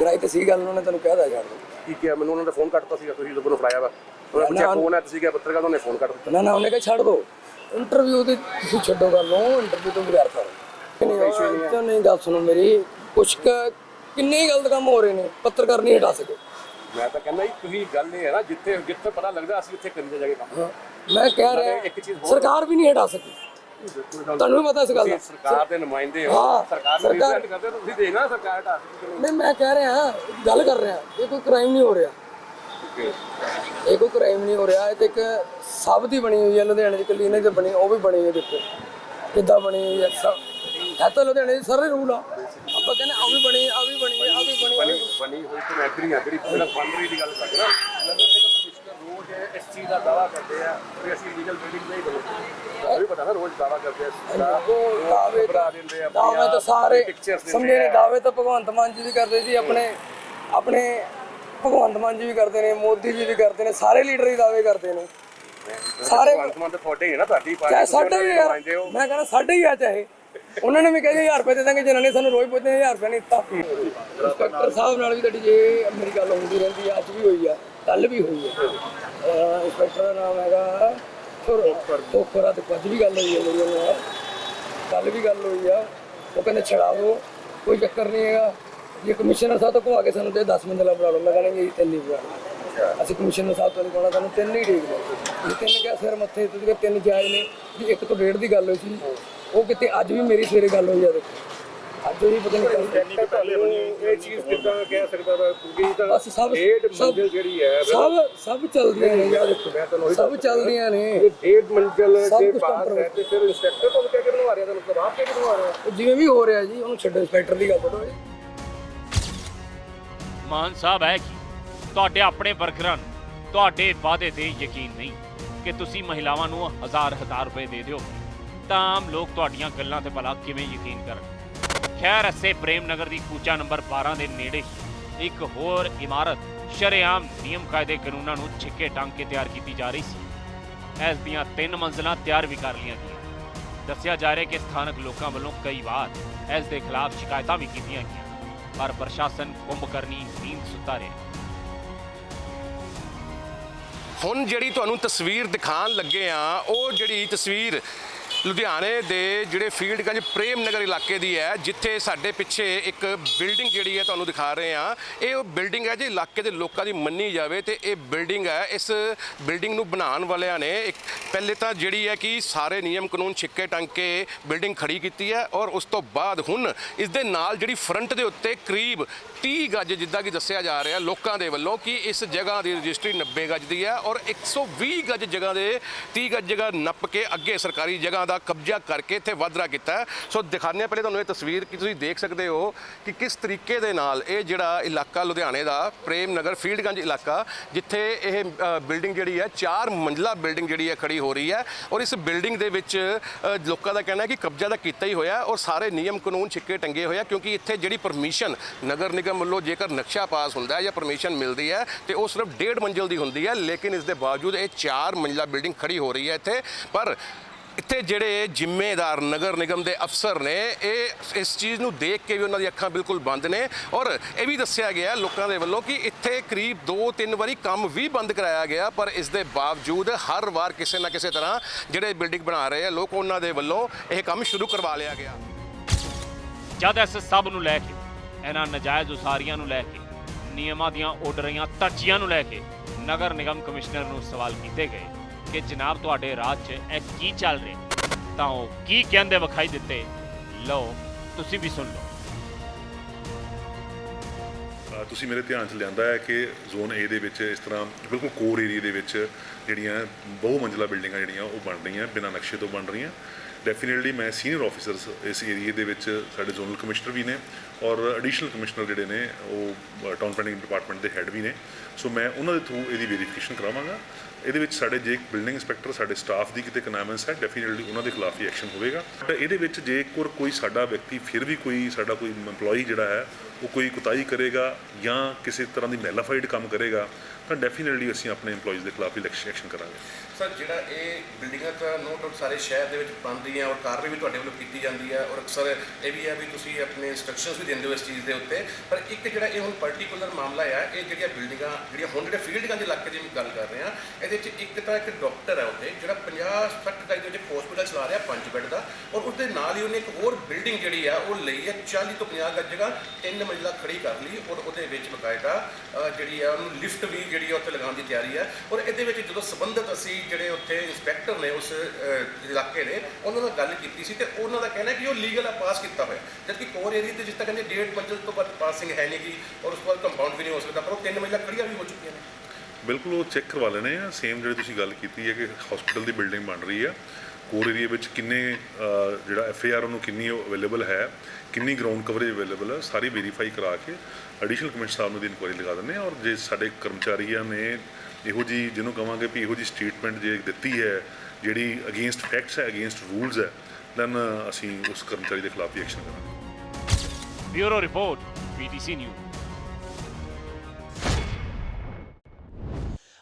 ਗਰਾਈ ਤੇ ਸੀ ਗੱਲ ਉਹਨਾਂ ਨੇ ਤੈਨੂੰ ਕਹਿ ਦਾ ਛੱਡ ਦੋ ਕੀ ਕਿਹਾ? ਮੈਨੂੰ ਉਹਨਾਂ ਨੇ ਫੋਨ ਕੱਟਤਾ ਸੀਗਾ ਤੁਸੀਂ ਜਦੋਂ ਫੜਾਇਆ ਵਾ। ਉਹਨਾਂ ਨੇ ਪੁੱਛਿਆ ਨਾ- ਕੌਣ ਹੈ ਤੁਸੀਂ ਕਿਹਾ ਪੱਤਰਕਾਰ ਉਹਨੇ ਫੋਨ ਕੱਟ ਦਿੱਤਾ। ਨਾ ਨਾ ਉਹਨੇ ਕਿਹਾ ਛੱਡ ਦੋ। ਇੰਟਰਵਿਊ ਦੀ ਤੁਸੀਂ ਛੱਡੋ ਗੱਲ ਨੂੰ ਇੰਟਰਵਿਊ ਤੋਂ ਬਗੈਰ ਕਰੋ ਨਹੀਂ। ਤਾਂ ਨਹੀਂ ਗੱਲ ਸੁਣੋ ਮੇਰੀ। ਕੁਛ ਕੁ- ਕਿੰਨੇ ਹੀ ਗਲਤ ਕੰਮ ਹੋ ਰਹੇ ਨੇ ਪੱਤਰਕਾਰ ਨਹੀਂ ਹਟਾ ਸਕੇ। ਮੈਂ ਤਾਂ ਕਹਿੰਦਾ ਜੀ ਤੁਸੀਂ ਗੱਲ ਇਹ ਹੈ ਨਾ ਜਿੱਥੇ ਜਿੱਥੇ ਪਤਾ ਲੱਗਦਾ ਅਸੀਂ ਉੱਥੇ ਕਰੀ ਜਾਗੇ ਕੰਮ ਹਾਂ, ਮੈਂ ਕਹਿ ਰਿਹਾ ਇੱਕ ਚੀਜ਼ ਹੋਰ- ਸਰਕਾਰ ਵੀ ਨਹੀਂ ਹਟਾ ਸਕੀ। ਤੁਹਾਨੂੰ ਵੀ ਪਤਾ ਇਸ ਗੱਲ ਦਾ। ਤੁਸੀਂ ਸਰਕਾਰ ਦੇ ਨੁਮਾਇੰਦੇ ਹੋ। ਹਾਂ, ਸਰਕਾਰ ਨੂੰ ਸਰਕਾਰ- ਰਿਪਰੈਜ਼ੈਂਟ ਕਰਦੇ ਹੋ ਤੁਸੀਂ ਦੇਖਣਾ ਸਰਕਾਰ ਹਟਾ ਸਕਦੀ ਕਿ ਨਹੀਂ ਮੈਂ ਕਹਿ ਰਿਹਾ ਗੱਲ ਕਰ ਰਿਹਾ ਇਹ ਕੋਈ ਕ੍ਰਾਈਮ ਨਹੀਂ ਹੋ ਰਿਹਾ। ਇਹ ਕੋਈ ਕ੍ਰਾਈਮ ਨਹੀਂ ਹੋ ਰਿਹਾ ਇਹ ਤੇ ਇੱਕ ਸਭ ਦੀ ਬਣੀ ਹੋਈ ਹੈ ਲੁਧਿਆਣੇ ਦੀ ਕੱਲੀ ਤੇ ਬਣੀ ਉਹ ਵੀ ਬਣੀ ਹੈ ਦੇਖੋ। ਕਿੱਦਾਂ ਬਣੀ ਹੋਈ ਹੈ ਸਭ। ਹੈ ਤਾਂ ਲੁਧਿਆਣੇ ਦੇ ਸਾਰੇ ਰੂਲ ਆ। ਆਪਾਂ ਕਹਿੰਦੇ ਆ ਵੀ ਬਣੀ ਆ ਵੀ ਬਣੀ ਆ ਵੀ ਬਣੀ। ਵੀ ਬਣੀ। ਬਣੀ ਹੋਈ ਤੇ ਐਗਰੀ ਆ ਜਿਹੜੀ ਜਿਹੜਾ ਬਣ ਰਹੀ ਦੀ ਗੱਲ ਕਰਦੇ ਨਾ ਨਗਰ ਨਿਗਮ ਕਮਿਸ਼ਨਰ ਰੋਜ਼ ਇਸ ਚੀਜ਼ ਦਾ ਦਾਵਾ ਕਰਦੇ ਆ ਕਿ ਅਸੀਂ ਲੀਗਲ ਬਿਲਡਿੰਗ ਨਹੀਂ ਬਣਾਉਂਦੇ। ਵੀ ਪਤਾ ਨਾ ਰੋਜ਼ ਦਾਵਾ ਕਰਦੇ ਆ ਦਾ ਉਹ ਦਾਅਵੇ ਬਣਾ ਤਾਂ ਦਿੰਦੇ ਆ ਦਾਅਵੇ ਤਾਂ ਸਾਰੇ ਸਮਝੇ ਨੇ ਦਾਅਵੇ ਤਾਂ ਭਗਵੰਤ ਮਾਨ ਜੀ ਵੀ ਕਰਦੇ ਸੀ ਆਪਣੇ ਆਪਣੇ ਭਗਵੰਤ ਮਾਨ ਜੀ ਵੀ ਕਰਦੇ ਨੇ ਮੋਦੀ ਜੀ ਵੀ ਕਰਦੇ ਨੇ ਸਾਰੇ ਲੀਡਰ ਹੀ ਦਾਅਵੇ ਕਰਦੇ ਨੇ। ਸਾਰੇ ਮੰਤਮਾਨ ਤਾਂ ਤੁਹਾਡੇ ਹੀ ਹੈ ਨਾ ਤੁਹਾਡੀ ਚਾਹੇ ਪਾਰਟੀ ਸਾਡਾ ਹੀ ਯਾਰ ਮੈਂ ਕਹਿੰਦਾ ਸਾਡਾ ਹੀ ਆ ਚਾਹੇ। ਉਹਨਾਂ ਨੇ ਵੀ ਕਹਿੰਦੇ 1000 ਰੁਪਏ ਦੇ ਦਾਂਗੇ ਜਿਹਨਾਂ ਨੇ ਸਾਨੂੰ ਰੋਜ਼ ਪੁੱਛਦੇ 1000 ਰੁਪਏ ਨਹੀਂ ਦਿੱਤਾ। ਇੰਸਪੈਕਟਰ ਸਾਹਿਬ ਨਾਲ ਵੀ ਤੁਹਾਡੀ ਜੇ ਮੇਰੀ ਗੱਲ ਹੁੰਦੀ ਰਹਿੰਦੀ ਆ ਅੱਜ ਵੀ ਹੋਈ ਆ ਕੱਲ ਵੀ ਹੋਈ ਆ। ਇੰਸਪੈਕਟਰ ਦਾ ਨਾਮ ਹੈਗਾ ਫੋਕਰਾ ਤੇ ਅੱਜ ਵੀ ਗੱਲ ਹੋਈ ਹੈ ਮੇਰੀ ਨਾਲ। ਕੱਲ ਵੀ ਗੱਲ ਹੋਈ ਆ ਉਹ ਕਹਿੰਦੇ ਛੜਾ ਦਿਓ ਕੋਈ ਚੱਕਰ ਨਹੀਂ ਹੈਗਾ। ਜੇ ਕਮਿਸ਼ਨਰ ਸਾਹਿਬ ਤੋਂ ਘੁਮਾ ਕੇ ਸਾਨੂੰ ਤੇ 10 ਮੰਜ਼ਲਾ ਬਣਾ ਲਓ। ਮੈਂ ਕਹਿੰਦਾ ਇਹ ਤਿੰਨ ਹੀ ਬਣਾ ਅਸੀਂ ਕਮਿਸ਼ਨਰ ਸਾਹਿਬ ਤੋਂ ਨਹੀਂ ਕੋਣਾ ਸਾਨੂੰ ਤਿੰਨ ਹੀ ਠੀਕ ਨੇ। ਜੇ ਤਿੰਨ ਕਿਹਾ ਸਿਰ ਮੱਥੇ ਤੇ ਜਿਹੜੇ ਤਿੰਨ ਜਾਇਜ਼ ਨੇ। ਵੀ ਇੱਕ ਤੋਂ ਡੇਢ ਦੀ ਗੱਲ ਹੋਈ ਸੀ। ਉਹ ਕਿਤੇ ਅੱਜ ਵੀ ਮੇਰੀ ਸਵੇਰੇ ਗੱਲ ਹੋਈ ਆ ਦੇਖੋ। ਅੱਜ ਵੀ ਪਤਾ ਨਹੀਂ ਕਦੋਂ ਇਹ ਚੀਜ਼ ਕਿੱਦਾਂ ਕਹਿ ਸਕਦਾ ਵਾ? ਕਿਉਂਕਿ ਤਾਂ ਬਸ ਸਭ ਮੰਜ਼ਿਲ ਜਿਹੜੀ ਹੈ ਸਭ ਸਭ ਚੱਲਦੀਆਂ ਨੇ। ਯਾਰ ਦੇਖੋ ਸਭ ਚੱਲਦੀਆਂ ਨੇ। ਇਹ ਡੇਢ ਮੰਜ਼ਿਲ ਦੇ ਪਾਸ ਹੈ ਤੇ ਫਿਰ ਇੰਸਪੈਕਟਰ ਤੋਂ ਕਹਿ ਕੇ ਬਣਵਾ ਰਿਹਾ ਤਾਂ ਮਤਲਬ ਆਪ ਕਹਿ ਕੇ ਬਣਵਾ ਰਿਹਾ। ਜਿਵੇਂ ਵੀ ਹੋ ਰਿਹਾ ਜੀ ਉਹਨੂੰ ਛੱਡੋ। ਇੰਸਪੈਕਟਰ ਦੀ ਗੱਲ ਛੱਡੋ ਮਾਨ ਸਾਹਿਬ ਹੈ ਕਿ? ਤੁਹਾਡੇ ਆਪਣੇ ਵਰਕਰਾਂ ਨੂੰ ਤੁਹਾਡੇ ਵਾਅਦੇ ਤੇ ਯਕੀਨ ਨਹੀਂ ਕਿ ਤੁਸੀਂ ਮਹਿਲਾਵਾਂ ਨੂੰ ਹਜ਼ਾਰ ਹਜ਼ਾਰ ਰੁਪਏ ਦੇ ਦਿਓ। ਤਾਂ ਆਮ ਲੋਕ ਤੁਹਾਡੀਆਂ ਗੱਲਾਂ ਤੇ ਭਲਾ ਕਿਵੇਂ ਯਕੀਨ ਕਰਨ? ਖੈਰ, ਅਸੇ ਪ੍ਰੇਮ ਨਗਰ ਦੀ ਕੂਚਾ ਨੰਬਰ 12 ਦੇ ਨੇੜੇ ਹੀ ਇੱਕ ਹੋਰ ਇਮਾਰਤ ਸ਼ਰੇਆਮ ਨਿਯਮ ਕਾਇਦੇ ਕਾਨੂੰਨਾਂ ਨੂੰ ਛਿੱਕੇ ਟੰਗ ਕੇ ਤਿਆਰ ਕੀਤੀ ਜਾ ਰਹੀ ਸੀ। ਇਸ ਦੀਆਂ ਤਿੰਨ ਮੰਜ਼ਲਾਂ ਤਿਆਰ ਵੀ ਕਰ ਲਈਆਂ ਗਈਆਂ। ਦੱਸਿਆ ਜਾ ਰਿਹਾ ਕਿ ਸਥਾਨਕ ਲੋਕਾਂ ਵੱਲੋਂ ਕਈ ਵਾਰ ਇਸ ਦੇ ਖਿਲਾਫ ਸ਼ਿਕਾਇਤਾਂ ਵੀ ਕੀਤੀਆਂ ਗਈਆਂ। ਪਰ ਪ੍ਰਸ਼ਾਸਨ ਕੁੰਭਕਰਨੀ ਨੀਂਦ ਸੁੱਤਾ ਰਿਹਾ। ਹੁਣ ਜਿਹੜੀ ਤੁਹਾਨੂੰ ਤਸਵੀਰ ਦਿਖਾਣ ਲੱਗੇ ਆ ਉਹ ਜਿਹੜੀ ਤਸਵੀਰ ਲੁਧਿਆਣੇ ਦੇ ਜਿਹੜੇ ਫੀਲਡਗੰਜ ਪ੍ਰੇਮ ਨਗਰ ਇਲਾਕੇ ਦੀ ਹੈ, ਜਿੱਥੇ ਸਾਡੇ ਪਿੱਛੇ ਇੱਕ ਬਿਲਡਿੰਗ ਜਿਹੜੀ ਹੈ ਤੁਹਾਨੂੰ ਦਿਖਾ ਰਹੇ ਆ ਇਹ ਉਹ ਬਿਲਡਿੰਗ ਹੈ ਜੇ, ਇਲਾਕੇ ਦੇ ਲੋਕਾਂ ਦੀ ਮੰਨੀ ਜਾਵੇ ਤੇ ਇਹ ਬਿਲਡਿੰਗ ਹੈ। ਇਸ ਬਿਲਡਿੰਗ ਨੂੰ ਬਣਾਉਣ ਵਾਲਿਆਂ ਨੇ ਇੱਕ ਪਹਿਲੇ ਤਾਂ ਜਿਹੜੀ ਹੈ ਕਿ ਸਾਰੇ ਨਿਯਮ ਕਾਨੂੰਨ ਛਿੱਕੇ ਟੰਗ ਕੇ ਬਿਲਡਿੰਗ ਖੜੀ ਕੀਤੀ ਹੈ ਔਰ ਉਸ ਤੋਂ ਬਾਅਦ ਹੁਣ ਇਸ ਦੇ ਨਾਲ ਜਿਹੜੀ ਫਰੰਟ ਦੇ ਉੱਤੇ ਕਰੀਬ 30 ਗੱਜ ਜਿੱਦਾਂ ਕਿ ਦੱਸਿਆ ਜਾ ਰਿਹਾ ਲੋਕਾਂ ਦੇ ਵੱਲੋਂ ਕਿ ਇਸ ਜਗ੍ਹਾ ਦੀ ਰਜਿਸਟਰੀ 90 ਗੱਜ ਦੀ ਹੈ ਔਰ 120 ਗੱਜ ਜਗ੍ਹਾ ਦੇ 30 ਗੱਜ ਜਗ੍ਹਾ ਨੱਪ ਕੇ ਅੱਗੇ ਸਰਕਾਰੀ ਜਗ੍ਹਾ ਦਾ ਕਬਜ਼ਾ ਕਰਕੇ ਇੱਥੇ ਵਾਧਰਾ ਕੀਤਾ ਹੈ। ਸੋ ਦਿਖਾਉਂਦੇ ਹਾਂ ਪਹਿਲੇ ਤੁਹਾਨੂੰ ਇਹ ਤਸਵੀਰ ਕਿ ਤੁਸੀਂ ਦੇਖ ਸਕਦੇ ਹੋ ਕਿ ਕਿਸ ਤਰੀਕੇ ਦੇ ਨਾਲ ਇਹ ਜਿਹੜਾ ਇਲਾਕਾ ਲੁਧਿਆਣੇ ਦਾ ਪ੍ਰੇਮ ਨਗਰ, ਫੀਲਡਗੰਜ ਇਲਾਕਾ, ਜਿੱਥੇ ਇਹ ਬਿਲਡਿੰਗ ਜਿਹੜੀ ਹੈ, ਚਾਰ ਮੰਜ਼ਲਾ ਬਿਲਡਿੰਗ ਜਿਹੜੀ ਹੈ, ਖੜੀ ਹੋ ਰਹੀ ਹੈ ਔਰ ਇਸ ਬਿਲਡਿੰਗ ਦੇ ਵਿੱਚ ਲੋਕਾਂ ਦਾ ਕਹਿਣਾ ਹੈ ਕਿ ਕਬਜ਼ਾ ਤਾਂ ਕੀਤਾ ਹੀ ਹੋਇਆ ਔਰ ਸਾਰੇ ਨਿਯਮ ਕਾਨੂੰਨ ਛਿੱਕੇ ਟੰਗੇ ਹੋਏ ਆ ਕਿਉਂਕਿ ਇੱਥੇ ਜਿਹੜੀ ਪਰਮਿਸ਼ਨ ਨਗਰ ਨਿਗਮ ਵੱਲੋਂ ਜੇਕਰ ਨਕਸ਼ਾ ਪਾਸ ਹੁੰਦਾ ਹੈ ਜਾਂ ਪਰਮਿਸ਼ਨ ਮਿਲਦੀ ਹੈ ਤੇ ਉਹ ਸਿਰਫ ਡੇਢ ਮੰਜ਼ਿਲ ਦੀ ਹੁੰਦੀ ਹੈ ਲੇਕਿਨ ਇਸ ਦੇ ਬਾਵਜੂਦ ਇਹ ਚਾਰ ਮੰਜ਼ਲਾ ਬਿਲਡਿੰਗ ਖੜੀ ਹੋ ਰਹੀ ਹੈ ਇੱਥੇ। ਪਰ ਇੱਥੇ ਜਿਹੜੇ ਜ਼ਿੰਮੇਦਾਰ ਨਗਰ ਨਿਗਮ ਦੇ ਅਫਸਰ ਨੇ, ਇਹ ਇਸ ਚੀਜ਼ ਨੂੰ ਦੇਖ ਕੇ ਵੀ ਉਹਨਾਂ ਦੀ ਅੱਖਾਂ ਬਿਲਕੁਲ ਬੰਦ ਨੇ ਔਰ ਇਹ ਵੀ ਦੱਸਿਆ ਗਿਆ ਲੋਕਾਂ ਦੇ ਵੱਲੋਂ ਕਿ ਇੱਥੇ ਕਰੀਬ 2-3 ਵਾਰੀ ਕੰਮ ਵੀ ਬੰਦ ਕਰਾਇਆ ਗਿਆ, ਪਰ ਇਸ ਦੇ ਬਾਵਜੂਦ ਹਰ ਵਾਰ ਕਿਸੇ ਨਾ ਕਿਸੇ ਤਰ੍ਹਾਂ ਜਿਹੜੇ ਬਿਲਡਿੰਗ ਬਣਾ ਰਹੇ ਆ, ਲੋਕ ਉਹਨਾਂ ਦੇ ਵੱਲੋਂ ਇਹ ਕੰਮ ਸ਼ੁਰੂ ਕਰਵਾ ਲਿਆ ਗਿਆ। ਜਦ ਇਸ ਸਭ ਨੂੰ ਲੈ ਕੇ, ਇਹਨਾਂ ਨਜਾਇਜ਼ ਉਸਾਰੀਆਂ ਨੂੰ ਲੈ ਕੇ, ਨਿਯਮਾਂ ਦੀਆਂ ਆਰਡਰੀਆਂ ਤਰਜੀਹਾਂ ਨੂੰ ਲੈ ਕੇ ਨਗਰ ਨਿਗਮ ਕਮਿਸ਼ਨਰ ਨੂੰ ਸਵਾਲ ਕੀਤੇ ਗਏ। ਕਿ ਜਨਾਬ ਤੁਹਾਡੇ ਰਾਜ 'ਚ ਇਹ ਕੀ ਚੱਲ ਰਿਹਾ? ਤਾਂ ਉਹ ਕੀ ਕਹਿੰਦੇ ਵਿਖਾਈ ਦਿੱਤੇ? ਲਓ ਤੁਸੀਂ ਵੀ ਸੁਣ ਲਓ। ਅ, ਤੁਸੀਂ ਮੇਰੇ ਧਿਆਨ 'ਚ ਲਿਆਂਦਾ ਹੈ ਕਿ ਜ਼ੋਨ ਏ ਦੇ ਵਿੱਚ ਇਸ ਤਰ੍ਹਾਂ ਬਿਲਕੁਲ ਕੋਰ ਏਰੀਆ ਦੇ ਵਿੱਚ ਜਿਹੜੀਆਂ ਬਹੁ ਮੰਜ਼ਲਾ ਬਿਲਡਿੰਗਾਂ ਜਿਹੜੀਆਂ ਉਹ ਬਣ ਰਹੀਆਂ ਬਿਨਾਂ ਨਕਸ਼ੇ ਤੋਂ ਬਣ ਰਹੀਆਂ। ਡੈਫੀਨਿਟਲੀ ਮੈਂ ਸੀਨੀਅਰ ਆਫੀਸਰਸ ਇਸ ਏਰੀਏ ਦੇ ਵਿੱਚ ਸਾਡੇ ਜ਼ੋਨਲ ਕਮਿਸ਼ਨਰ ਵੀ ਨੇ ਔਰ ਐਡੀਸ਼ਨਲ ਕਮਿਸ਼ਨਰ ਜਿਹੜੇ ਨੇ ਉਹ ਟਾਊਨ ਪਲੈਨਿੰਗ ਡਿਪਾਰਟਮੈਂਟ ਦੇ ਹੈੱਡ ਵੀ ਨੇ। ਸੋ ਮੈਂ ਉਹਨਾਂ ਦੇ ਥਰੂ ਇਹਦੀ ਵੈਰੀਫਿਕੇਸ਼ਨ ਕਰਾਵਾਂਗਾ। ਇਹਦੇ ਵਿੱਚ ਸਾਡੇ ਜੇ ਬਿਲਡਿੰਗ ਇੰਸਪੈਕਟਰ, ਸਾਡੇ ਸਟਾਫ ਦੀ ਕਿਤੇ ਕਨਾਮੈਂਸ ਹੈ ਡੈਫੀਨਿਟਲੀ ਉਹਨਾਂ ਦੇ ਖਿਲਾਫ ਹੀ ਐਕਸ਼ਨ ਹੋਵੇਗਾ। ਬਟ ਇਹਦੇ ਵਿੱਚ ਜੇ ਕੋਈ ਸਾਡਾ ਵਿਅਕਤੀ, ਫਿਰ ਵੀ ਕੋਈ ਸਾਡਾ ਕੋਈ EMPLOYEE ਜਿਹੜਾ ਹੈ, ਉਹ ਕੋਈ ਕੁਤਾਈ ਕਰੇਗਾ ਜਾਂ ਕਿਸੇ ਤਰ੍ਹਾਂ ਦੀ ਮੈਲਾਫਾਈਡ ਕੰਮ ਕਰੇਗਾ, ਤਾਂ ਡੈਫੀਨਿਟਲੀ ਅਸੀਂ ਆਪਣੇ EMPLOYEES ਦੇ ਖਿਲਾਫ ਹੀ ਐਕਸ਼ਨ ਕਰਾਂਗੇ। ਸਰ, ਜਿਹੜਾ ਇਹ ਬਿਲਡਿੰਗਾਂ ਤਾਂ ਨੋ ਡਾਊਟ ਸਾਰੇ ਸ਼ਹਿਰ ਦੇ ਵਿੱਚ ਬਣਦੀਆਂ ਔਰ ਕਾਰਵਾਈ ਵੀ ਤੁਹਾਡੇ ਵੱਲੋਂ ਕੀਤੀ ਜਾਂਦੀ ਹੈ ਔਰ ਅਕਸਰ ਇਹ ਵੀ ਹੈ ਵੀ ਤੁਸੀਂ ਆਪਣੇ ਇਨਸਟਰਕਸ਼ਨਸ ਵੀ ਦਿੰਦੇ ਹੋ ਇਸ ਚੀਜ਼ ਦੇ ਉੱਤੇ। ਪਰ ਇੱਕ ਜਿਹੜਾ ਇਹ ਹੁਣ ਪਰਟੀਕੂਲਰ ਮਾਮਲਾ ਆ, ਇਹ ਜਿਹੜੀਆਂ ਬਿਲਡਿੰਗਾਂ ਜਿਹੜੀਆਂ ਹੁਣ ਜਿਹੜੇ ਫੀਲਡ ਦੇ ਇਲਾਕੇ ਦੀ ਮੈਂ ਗੱਲ ਕਰ ਰਿਹਾ ਇਹਦੇ ਵਿੱਚ ਇੱਕ ਤਾਂ ਇੱਕ ਡਾਕਟਰ ਹੈ ਉੱਥੇ, ਜਿਹੜਾ 50 60 ਗਜ ਦੇ ਵਿੱਚ ਹਸਪੀਟਲ ਚਲਾ ਰਿਹਾ ਪੰਜ ਬੈੱਡ ਦਾ ਔਰ ਉਸਦੇ ਨਾਲ ਹੀ ਉਹਨੇ ਇੱਕ ਹੋਰ ਬਿਲਡਿੰਗ ਜਿਹੜੀ ਆ, ਉਹ ਲਈ ਹੈ 40 ਤੋਂ 50 ਗਜ ਜਗ੍ਹਾ, ਤਿੰਨ ਮੰਜ਼ਿਲਾ ਖੜੀ ਕਰ ਲਈ ਔਰ ਉਹਦੇ ਵਿੱਚ ਬਕਾਇਦਾ ਜਿਹੜੀ ਆ ਉਹਨੂੰ ਲਿਫਟ ਵੀ ਜਿਹੜੀ ਆ ਉੱਥੇ ਲਗਾਉਣ ਦੀ ਤਿਆਰੀ ਹੈ ਔਰ ਇਹਦੇ ਵਿੱਚ ਜਦੋਂ ਸੰਬੰਧਿਤ ਅਸੀਂ ਜਿਹੜੇ ਉੱਥੇ ਇੰਸਪੈਕਟਰ ਨੇ ਉਸ ਇਲਾਕੇ ਦੇ, ਉਹਨਾਂ ਨਾਲ ਗੱਲ ਕੀਤੀ ਸੀ ਤੇ ਉਹਨਾਂ ਦਾ ਕਹਿਣਾ ਕਿ ਉਹ ਲੀਗਲ ਆ ਪਾਸ ਕੀਤਾ ਹੋਇਆ। ਜਦਕਿ ਕੋਰ ਏਰੀਆ ਤੇ ਜਿਸ ਤੱਕ ਕਹਿੰਦੇ ਡੇਢ ਮੰਜ਼ਿਲ ਤੋਂ ਵੱਧ ਪਾਸਿੰਗ ਹੈ ਨਹੀਂ ਗੀ ਔਰ ਉਸ ਤੋਂ ਬਾਅਦ ਕੰਪਾਊਂਡ ਵੀ ਨਹੀਂ ਹੋ ਸਕਦਾ, ਪਰ ਉਹ ਤਿੰਨ ਮੰਜ਼ਿਲਾ ਖੜੀਆਂ ਵੀ ਹੋ ਚੁੱਕੀਆਂ ਨੇ। ਬਿਲਕੁਲ ਉਹ ਚੈੱਕ ਕਰਵਾ ਲੈਣੇ ਆ ਸੇਮ ਜਿਹੜੀ ਤੁਸੀਂ ਗੱਲ ਕੀਤੀ ਹੈ ਕਿ ਹਸਪੀਟਲ ਦੀ ਬਿਲਡਿੰਗ ਬਣ ਰਹੀ ਆ। ਕੋਰ ਏਰੀਆ ਵਿੱਚ ਕਿੰਨੇ ਜਿਹੜਾ ਐਫ ਏ ਆਰ ਉਹਨੂੰ ਕਿੰਨੀ ਅਵੇਲੇਬਲ ਹੈ, ਕਿੰਨੀ ਗਰਾਊਂਡ ਕਵਰੇਜ ਅਵੇਲੇਬਲ ਹੈ ਸਾਰੀ ਵੈਰੀਫਾਈ ਕਰਾ ਕੇ ਐਡੀਸ਼ਨਲ ਕਮਿਸ਼ਨਰ ਸਾਹਿਬ ਨੂੰ ਦੀ ਇਨਕੁਆਇਰੀ ਲਗਾ ਦਿੰਦੇ ਆ। ਔਰ ਜੇ ਸਾਡੇ ਕਰਮਚਾਰੀਆਂ ਨੇ ਇਹੋ ਜੀ ਜਿਹਨੂੰ ਕਵਾਂਗੇ ਵੀ ਇਹੋ ਜੀ ਸਟੇਟਮੈਂਟ ਜੇ ਦਿੱਤੀ ਹੈ ਜਿਹੜੀ ਅਗੇਂਸਟ ਫੈਕਟਸ ਹੈ ਅਗੇਂਸਟ ਰੂਲਸ ਹੈ ਦੈਨ ਅਸੀਂ ਉਸ ਕਰਮਚਾਰੀ ਦੇ ਖਿਲਾਫ ਵੀ ਐਕਸ਼ਨ ਕਰਾਂਗੇ। ਬਿਊਰੋ ਰਿਪੋਰਟ ਪੀਟੀਸੀ ਨਿਊਜ਼